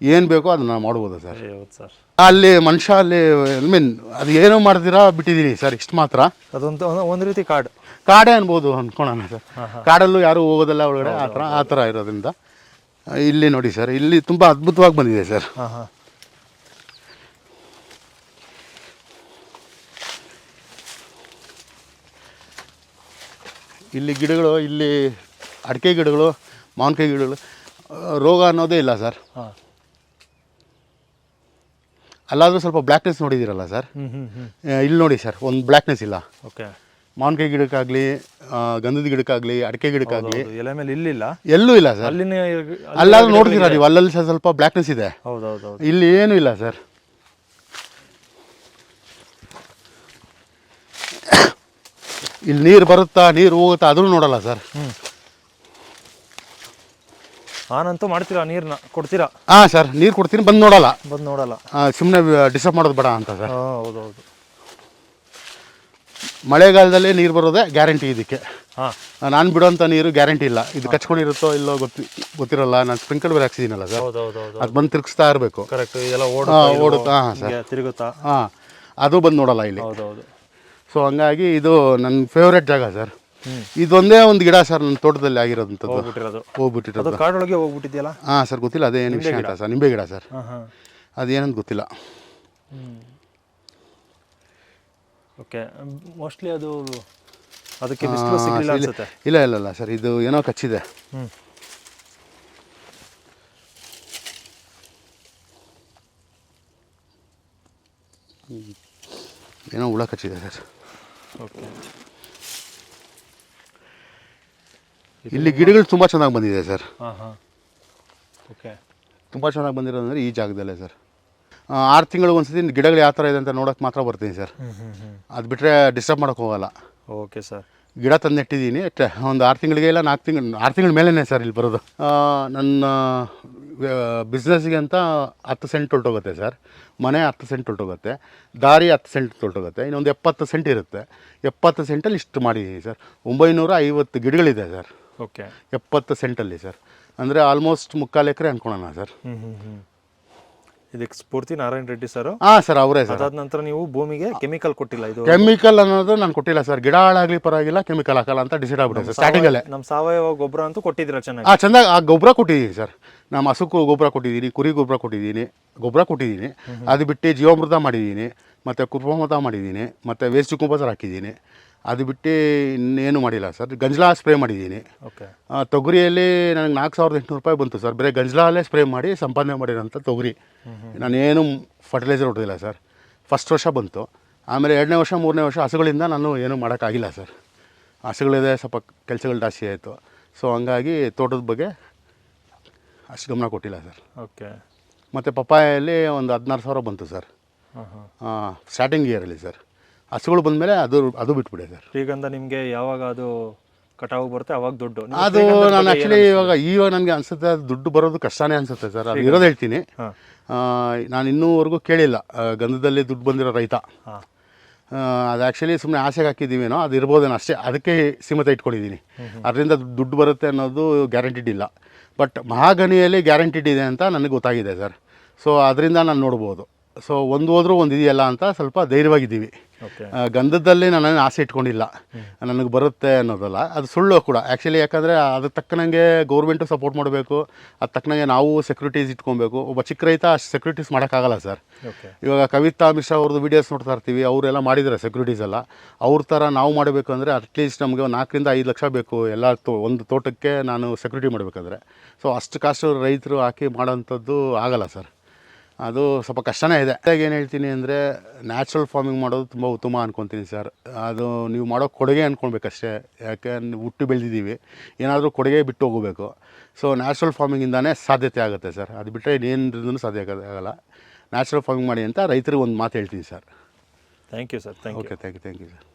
ಏನು ಬೇಕೋ ಅದನ್ನ ಮಾಡ್ಬೋದು ಸರ್. ಏ, ಹೌದು ಸರ್. ಅಲ್ಲಿ ಮನುಷ್ಯ ಅಲ್ಲಿ ಐ ಮೀನ್ ಅದು ಏನೋ ಮಾಡ್ತೀರಾ ಬಿಟ್ಟಿದ್ದೀನಿ ಸರ್ ಇಷ್ಟು ಮಾತ್ರ. ಅದೊಂದು ಒಂದು- ಒಂದು ರೀತಿ ಕಾಡು. ಕಾಡೇ ಅನ್ಬೋದು ಅಂದ್ಕೊಳೋಣ ಸರ್. ಕಾಡಲ್ಲೂ ಯಾರೂ ಹೋಗೋದಿಲ್ಲ ಒಳಗಡೆ ಆ ಥರ ಆ ಥರ ಇರೋದ್ರಿಂದ. ಇಲ್ಲಿ ನೋಡಿ ಸರ್ ಇಲ್ಲಿ ತುಂಬ ಅದ್ಭುತವಾಗಿ ಬಂದಿದೆ ಸರ್. ಹಾಂ ಹಾಂ. ಇಲ್ಲಿ ಗಿಡಗಳು ಇಲ್ಲಿ ಅಡಿಕೆ ಗಿಡಗಳು ಮಾವಿನಕಾಯಿ ಗಿಡಗಳು ರೋಗ ಅನ್ನೋದೇ ಇಲ್ಲ ಸರ್. ಹಾಂ. ಅಲ್ಲಾದರೂ ಸ್ವಲ್ಪ ಬ್ಲ್ಯಾಕ್ನೆಸ್ ನೋಡಿದ್ದೀರಲ್ಲ ಸರ್? ಇಲ್ಲಿ ನೋಡಿ ಸರ್ ಒಂದು ಬ್ಲ್ಯಾಕ್ನೆಸ್ ಇಲ್ಲ. ಓಕೆ. ಮಾವಿನಕಾಯಿ ಗಿಡಕ್ಕಾಗಲಿ ಗಂಧದ ಗಿಡಕ್ಕಾಗಲಿ ಅಡಿಕೆ ಗಿಡಕ್ಕಾಗಲಿ ಎಲೆ ಮೇಲೆ ಇಲ್ಲಿಲ್ಲ. ಎಲ್ಲೂ ಇಲ್ಲ ಸರ್. ಅಲ್ಲಿನ ಅಲ್ಲಾದ್ರೂ ನೋಡ್ತೀರಾ ನೀವು? ಅಲ್ಲಲ್ಲಿ ಸರ್ ಸ್ವಲ್ಪ ಬ್ಲ್ಯಾಕ್ನೆಸ್ ಇದೆ. ಹೌದು ಹೌದು ಹೌದು ಇಲ್ಲಿ ಏನೂ ಇಲ್ಲ ಸರ್. ಇಲ್ಲಿ ನೀರು ಬರುತ್ತಾ ನೀರು ಹೋಗುತ್ತಾ ಅದನ್ನು ನೋಡಲ್ಲ ಸರ್. ಆನಂತೂ ಮಾಡ್ತೀರಾ ನೀರನ್ನ ಕೊಡ್ತೀರಾ? ಹಾಂ ಸರ್ ನೀರು ಕೊಡ್ತೀನಿ ಬಂದು ನೋಡಲ್ಲ. ಬಂದು ನೋಡಲ್ಲ. ಸುಮ್ಮನೆ ಡಿಸ್ಟರ್ಬ್ ಮಾಡೋದು ಬೇಡ ಅಂತ ಸರ್. ಹಾಂ ಹೌದು ಹೌದು. ಮಳೆಗಾಲದಲ್ಲೇ ನೀರು ಬರೋದೇ ಗ್ಯಾರಂಟಿ ಇದಕ್ಕೆ. ಹಾಂ. ನಾನು ಬಿಡೋಂಥ ನೀರು ಗ್ಯಾರಂಟಿ ಇಲ್ಲ. ಇದು ಕಚ್ಕೊಂಡಿರುತ್ತೋ ಇಲ್ಲೋ ಗೊತ್ತಿ ಗೊತ್ತಿರಲ್ಲ. ನಾನು ಸ್ಪ್ರಿಂಕಲ್ ಬೇರೆ ಹಾಕ್ಸಿದ್ದೀನಲ್ಲ ಸರ್. ಹೌದು ಹೌದು ಹೌದು ಅದು ಬಂದು ತಿರುಗಿಸ್ತಾ ಇರಬೇಕು. ಕರೆಕ್ಟ್ ಇದೆಲ್ಲ ಹಾಂ ಓಡುತ್ತಾ ಹಾಂ ಸರ್. ತಿರುಗುತ್ತಾ? ಹಾಂ ಅದು ಬಂದು ನೋಡಲ್ಲ ಇಲ್ಲಿ. ಹೌದು ಹೌದು. ಸೊ ಹಂಗಾಗಿ ಇದು ನನ್ನ ಫೇವ್ರೆಟ್ ಜಾಗ ಸರ್. ಇದೊಂದೇ ಒಂದು ಗಿಡ ಸರ್ ನನ್ನ ತೋಟದಲ್ಲಿ ಆಗಿರೋದಂಥದ್ದು. ಹೋಗ್ಬಿಟ್ಟಿರೋದು. ಅದು ಕಾಡೊಳಗೆ ಹೋಗ್ಬಿಟ್ಟಿದ್ಯಲ್ಲ ಹಾಂ ಸರ್ ಗೊತ್ತಿಲ್ಲ. ಅದೇ ಏನು ವಿಷಯ ಅಂತ ಸರ್ ನಿಂಬೆ ಗಿಡ ಸರ್. ಅದೇನಂತ ಗೊತ್ತಿಲ್ಲ. ಓಕೆ. ಮೋಸ್ಟ್ಲಿ ಅದು ಅದಕ್ಕೆ ಬಿಸಿಲು ಸಿಗಲಿಲ್ಲ ಅನ್ಸುತ್ತೆ. ಇಲ್ಲ ಇಲ್ಲ ಇಲ್ಲ ಸರ್ ಇದು ಏನೋ ಕಚ್ಚಿದೆ. ಹ್ಞೂ ಏನೋ ಹುಳ ಕಚ್ಚಿದೆ ಸರ್. ಓಕೆ. ಇಲ್ಲಿ ಗಿಡಗಳು ತುಂಬ ಚೆನ್ನಾಗಿ ಬಂದಿದೆ ಸರ್. ಹಾಂ ಹಾಂ. ಓಕೆ ತುಂಬ ಚೆನ್ನಾಗಿ ಬಂದಿರೋದಂದ್ರೆ ಈ ಜಾಗದಲ್ಲೇ ಸರ್. ಆರು ತಿಂಗಳು ಒಂದ್ಸತಿ ಗಿಡಗಳು ಯಾವ ಥರ ಇದೆ ಅಂತ ನೋಡೋಕೆ ಮಾತ್ರ ಬರ್ತೀನಿ ಸರ್. ಅದು ಬಿಟ್ಟರೆ ಡಿಸ್ಟರ್ಬ್ ಮಾಡೋಕೆ ಹೋಗಲ್ಲ. ಓಕೆ ಸರ್ ಗಿಡ ತಂದು ನೆಟ್ಟಿದ್ದೀನಿ ಒಂದು ಆರು ತಿಂಗಳಿಗೆ ಇಲ್ಲ ನಾಲ್ಕು ತಿಂಗಳು ಆರು ತಿಂಗಳ ಮೇಲೇ ಸರ್ ಇಲ್ಲಿ ಬರೋದು. ನನ್ನ ಬಿಸ್ನೆಸ್ಗೆ ಅಂತ ಹತ್ತು ಸೆಂಟ್ ಹೊರಟೋಗುತ್ತೆ ಸರ್. ಮನೆ ಹತ್ತು ಸೆಂಟ್ ಹೊರಟೋಗುತ್ತೆ ದಾರಿ ಹತ್ತು ಸೆಂಟ್ ಹೊರಟೋಗುತ್ತೆ ಇನ್ನೊಂದು ಎಪ್ಪತ್ತು ಸೆಂಟ್ ಇರುತ್ತೆ. ಎಪ್ಪತ್ತು ಸೆಂಟಲ್ಲಿ ಇಷ್ಟು ಮಾಡಿದ್ದೀನಿ ಸರ್. ಒಂಬೈನೂರ ಐವತ್ತು ಗಿಡಗಳಿದೆ ಸರ್. ಓಕೆ. ಎಪ್ಪತ್ತು ಸೆಂಟಲ್ಲಿ ಸರ್. ಅಂದರೆ ಆಲ್ಮೋಸ್ಟ್ ಮುಕ್ಕಾಲು ಎಕರೆ ಅನ್ಕೊಳೋಣ ಸರ್. ಇದಕ್ಕೆ ಸ್ಫೂರ್ತಿ ನಾರಾಯಣ ರೆಡ್ಡಿ ಸರ್. ಹಾಂ ಸರ್ ಅವರೇ ಸರ್. ಅದಾದ ನಂತರ ನೀವು ಭೂಮಿಗೆ ಕೆಮಿಕಲ್ ಕೊಟ್ಟಿಲ್ಲ ಇದು. ಕೆಮಿಕಲ್ ಅನ್ನೋದು ನಾನು ಕೊಟ್ಟಿಲ್ಲ ಸರ್. ಗಿಡ ಹಾಳಾಗಲಿ ಪರವಾಗಿಲ್ಲ ಕೆಮಿಕಲ್ ಹಾಕಲ್ಲ ಅಂತ ಡಿಸೈಡ್ ಆಗ್ಬಿಟ್ಟೆ ಸರ್ ಸ್ಟಾರ್ಟಿಂಗಲ್ಲೇ ನಮ್ಮ ಸಾವಯವ ಗೊಬ್ಬರ ಅಂತೂ ಕೊಟ್ಟಿದ್ದೀರಾ ಚೆನ್ನಾಗಿ? ಆ ಚೆಂದಾಗಿ ಆ ಗೊಬ್ಬರ ಕೊಟ್ಟಿದ್ದೀನಿ ಸರ್. ನಮ್ಮ ಹಸುಕು ಗೊಬ್ಬರ ಕೊಟ್ಟಿದ್ದೀನಿ ಕುರಿ ಗೊಬ್ಬರ ಕೊಟ್ಟಿದ್ದೀನಿ ಗೊಬ್ಬರ ಕೊಟ್ಟಿದ್ದೀನಿ ಅದು ಬಿಟ್ಟು ಜೀವಾಮೃತ ಮಾಡಿದ್ದೀನಿ ಮತ್ತು ಕುಪಮೃತ ಮಾಡಿದ್ದೀನಿ ಮತ್ತು ವೇಸ್ಟ್ ಕುಂಬಸರ್ ಹಾಕಿದ್ದೀನಿ ಅದು ಬಿಟ್ಟು ಇನ್ನೇನು ಮಾಡಿಲ್ಲ ಸರ್. ಗಂಜಲಾ ಸ್ಪ್ರೇ ಮಾಡಿದ್ದೀನಿ. ಓಕೆ. ತೊಗರಿಯಲ್ಲಿ ನನಗೆ ನಾಲ್ಕು ಸಾವಿರದ ಎಂಟುನೂರು ರೂಪಾಯಿ ಬಂತು ಸರ್. ಬರೀ ಗಂಜಲಲ್ಲೇ ಸ್ಪ್ರೇ ಮಾಡಿ ಸಂಪಾದನೆ ಮಾಡಿರೋಂಥ ತೊಗರಿ. ನಾನೇನು ಫರ್ಟಿಲೈಸರ್ ಹೊಡೆದಿಲ್ಲ ಸರ್. ಫಸ್ಟ್ ವರ್ಷ ಬಂತು. ಆಮೇಲೆ ಎರಡನೇ ವರ್ಷ ಮೂರನೇ ವರ್ಷ ಹಸುಗಳಿಂದ ನಾನು ಏನೂ ಮಾಡೋಕ್ಕಾಗಿಲ್ಲ ಸರ್. ಹಸುಗಳಿದೆ ಸ್ವಲ್ಪ ಕೆಲಸಗಳು ಜಾಸ್ತಿ ಆಯಿತು. ಸೊ ಹಂಗಾಗಿ ತೋಟದ ಬಗ್ಗೆ ಅಷ್ಟು ಗಮನ ಕೊಟ್ಟಿಲ್ಲ ಸರ್. ಓಕೆ. ಮತ್ತು ಪಪ್ಪಾಯಲ್ಲಿ ಒಂದು ಹದಿನಾರು ಸಾವಿರ ಬಂತು ಸರ್. Starting ಇಯರಲ್ಲಿ sir. ಹಸುಗಳು ಬಂದಮೇಲೆ ಅದು ಅದು ಬಿಟ್ಬಿಡೆ ಸರ್. ಶ್ರೀಗಂಧ ನಿಮಗೆ ಯಾವಾಗ ಅದು ಕಟಾವು ಬರುತ್ತೆ? ಅವಾಗ ದುಡ್ಡು. ಅದು ನಾನು ಆ್ಯಕ್ಚುಲಿ ಇವಾಗ ಈವಾಗ ನನಗೆ ಅನಿಸುತ್ತೆ ಅದು ದುಡ್ಡು ಬರೋದು ಕಷ್ಟನೇ ಅನಿಸುತ್ತೆ ಸರ್. ಅದು ಇರೋದು ಹೇಳ್ತೀನಿ. ನಾನು ಇನ್ನೂವರೆಗೂ ಕೇಳಿಲ್ಲ ಗಂಧದಲ್ಲಿ ದುಡ್ಡು ಬಂದಿರೋ ರೈತ. ಅದು ಆ್ಯಕ್ಚುಲಿ ಸುಮ್ಮನೆ ಆಸೆಗೆ ಹಾಕಿದ್ದೀವೇನೋ ಅದು ಇರ್ಬೋದೇನೋ ಅಷ್ಟೇ. ಅದಕ್ಕೆ ಸೀಮಿತ ಇಟ್ಕೊಂಡಿದ್ದೀನಿ. ಅದರಿಂದ ದುಡ್ಡು ಬರುತ್ತೆ ಅನ್ನೋದು ಗ್ಯಾರಂಟಿಡ್ ಇಲ್ಲ. ಬಟ್ ಮಹಾಗನಿಯಲ್ಲಿ ಗ್ಯಾರಂಟಿಡ್ ಇದೆ ಅಂತ ನನಗೆ ಗೊತ್ತಾಗಿದೆ ಸರ್. ಸೊ ಅದರಿಂದ ನಾನು ನೋಡ್ಬೋದು. ಸೊ ಒಂದು ಹೋದರೂ ಒಂದು ಇದೆಯಲ್ಲ ಅಂತ ಸ್ವಲ್ಪ ಧೈರ್ಯವಾಗಿದ್ದೀವಿ. ಗಂಧದಲ್ಲಿ ನಾನು ಆಸೆ ಇಟ್ಕೊಂಡಿಲ್ಲ. ನನಗೆ ಬರುತ್ತೆ ಅನ್ನೋದಲ್ಲ. ಅದು ಸುಳ್ಳು ಕೂಡ. ಆ್ಯಕ್ಚುಲಿ ಯಾಕಂದರೆ ಅದಕ್ಕೆ ತಕ್ಕನಂಗೆ ಗೌರ್ಮೆಂಟು ಸಪೋರ್ಟ್ ಮಾಡಬೇಕು. ಅದು ತಕ್ಕನಂಗೆ ನಾವು ಸೆಕ್ಯೂರಿಟೀಸ್ ಇಟ್ಕೊಬೇಕು. ಒಬ್ಬ ಚಿಕ್ಕ ರೈತ ಅಷ್ಟು ಸೆಕ್ಯೂರಿಟೀಸ್ ಮಾಡೋಕ್ಕಾಗಲ್ಲ ಸರ್. ಇವಾಗ ಕವಿತಾ ಮಿಶ್ರಾ ಅವ್ರದ್ದು ವೀಡಿಯೋಸ್ ನೋಡ್ತಾ ಇರ್ತೀವಿ. ಅವರೆಲ್ಲ ಮಾಡಿದ್ದಾರೆ ಸೆಕ್ಯೂರಿಟೀಸ್ ಎಲ್ಲ. ಅವ್ರ ಥರ ನಾವು ಮಾಡಬೇಕು ಅಂದರೆ ಅಟ್ಲೀಸ್ಟ್ ನಮಗೆ ಒಂದು ನಾಲ್ಕರಿಂದ ಐದು ಲಕ್ಷ ಬೇಕು. ಎಲ್ಲ ತೋ ಒಂದು ತೋಟಕ್ಕೆ ನಾನು ಸೆಕ್ಯೂರಿಟಿ ಮಾಡಬೇಕಾದ್ರೆ. ಸೊ ಅಷ್ಟು ಕಾಸ್ಟ್ ರೈತರು ಹಾಕಿ ಮಾಡೋಂಥದ್ದು ಆಗಲ್ಲ ಸರ್. ಅದು ಸ್ವಲ್ಪ ಕಷ್ಟನೇ ಇದೆ. ಏನು ಹೇಳ್ತೀನಿ ಅಂದರೆ ನ್ಯಾಚುರಲ್ ಫಾರ್ಮಿಂಗ್ ಮಾಡೋದು ತುಂಬ ಉತ್ತಮ ಅಂದ್ಕೊತೀನಿ ಸರ್. ಅದು ನೀವು ಮಾಡೋ ಕೊಡುಗೆ ಅಂದ್ಕೊಳ್ಬೇಕಷ್ಟೇ ಯಾಕೆ ನೀವು ಹುಟ್ಟು ಬೆಳೆದಿದ್ದೀವಿ. ಏನಾದರೂ ಕೊಡುಗೆ ಬಿಟ್ಟು ಹೋಗಬೇಕು. ಸೊ ನ್ಯಾಚುರಲ್ ಫಾರ್ಮಿಂಗಿಂದಾನೇ ಸಾಧ್ಯತೆ ಆಗುತ್ತೆ ಸರ್. ಅದು ಬಿಟ್ಟರೆ ಇನ್ನೇನು ಸಾಧ್ಯ ಆಗಲ್ಲ. ನ್ಯಾಚುರಲ್ ಫಾರ್ಮಿಂಗ್ ಮಾಡಿ ಅಂತ ರೈತರಿಗೆ ಒಂದು ಮಾತು ಹೇಳ್ತೀನಿ sir. Thank you sir thank you okay thank you thank you sir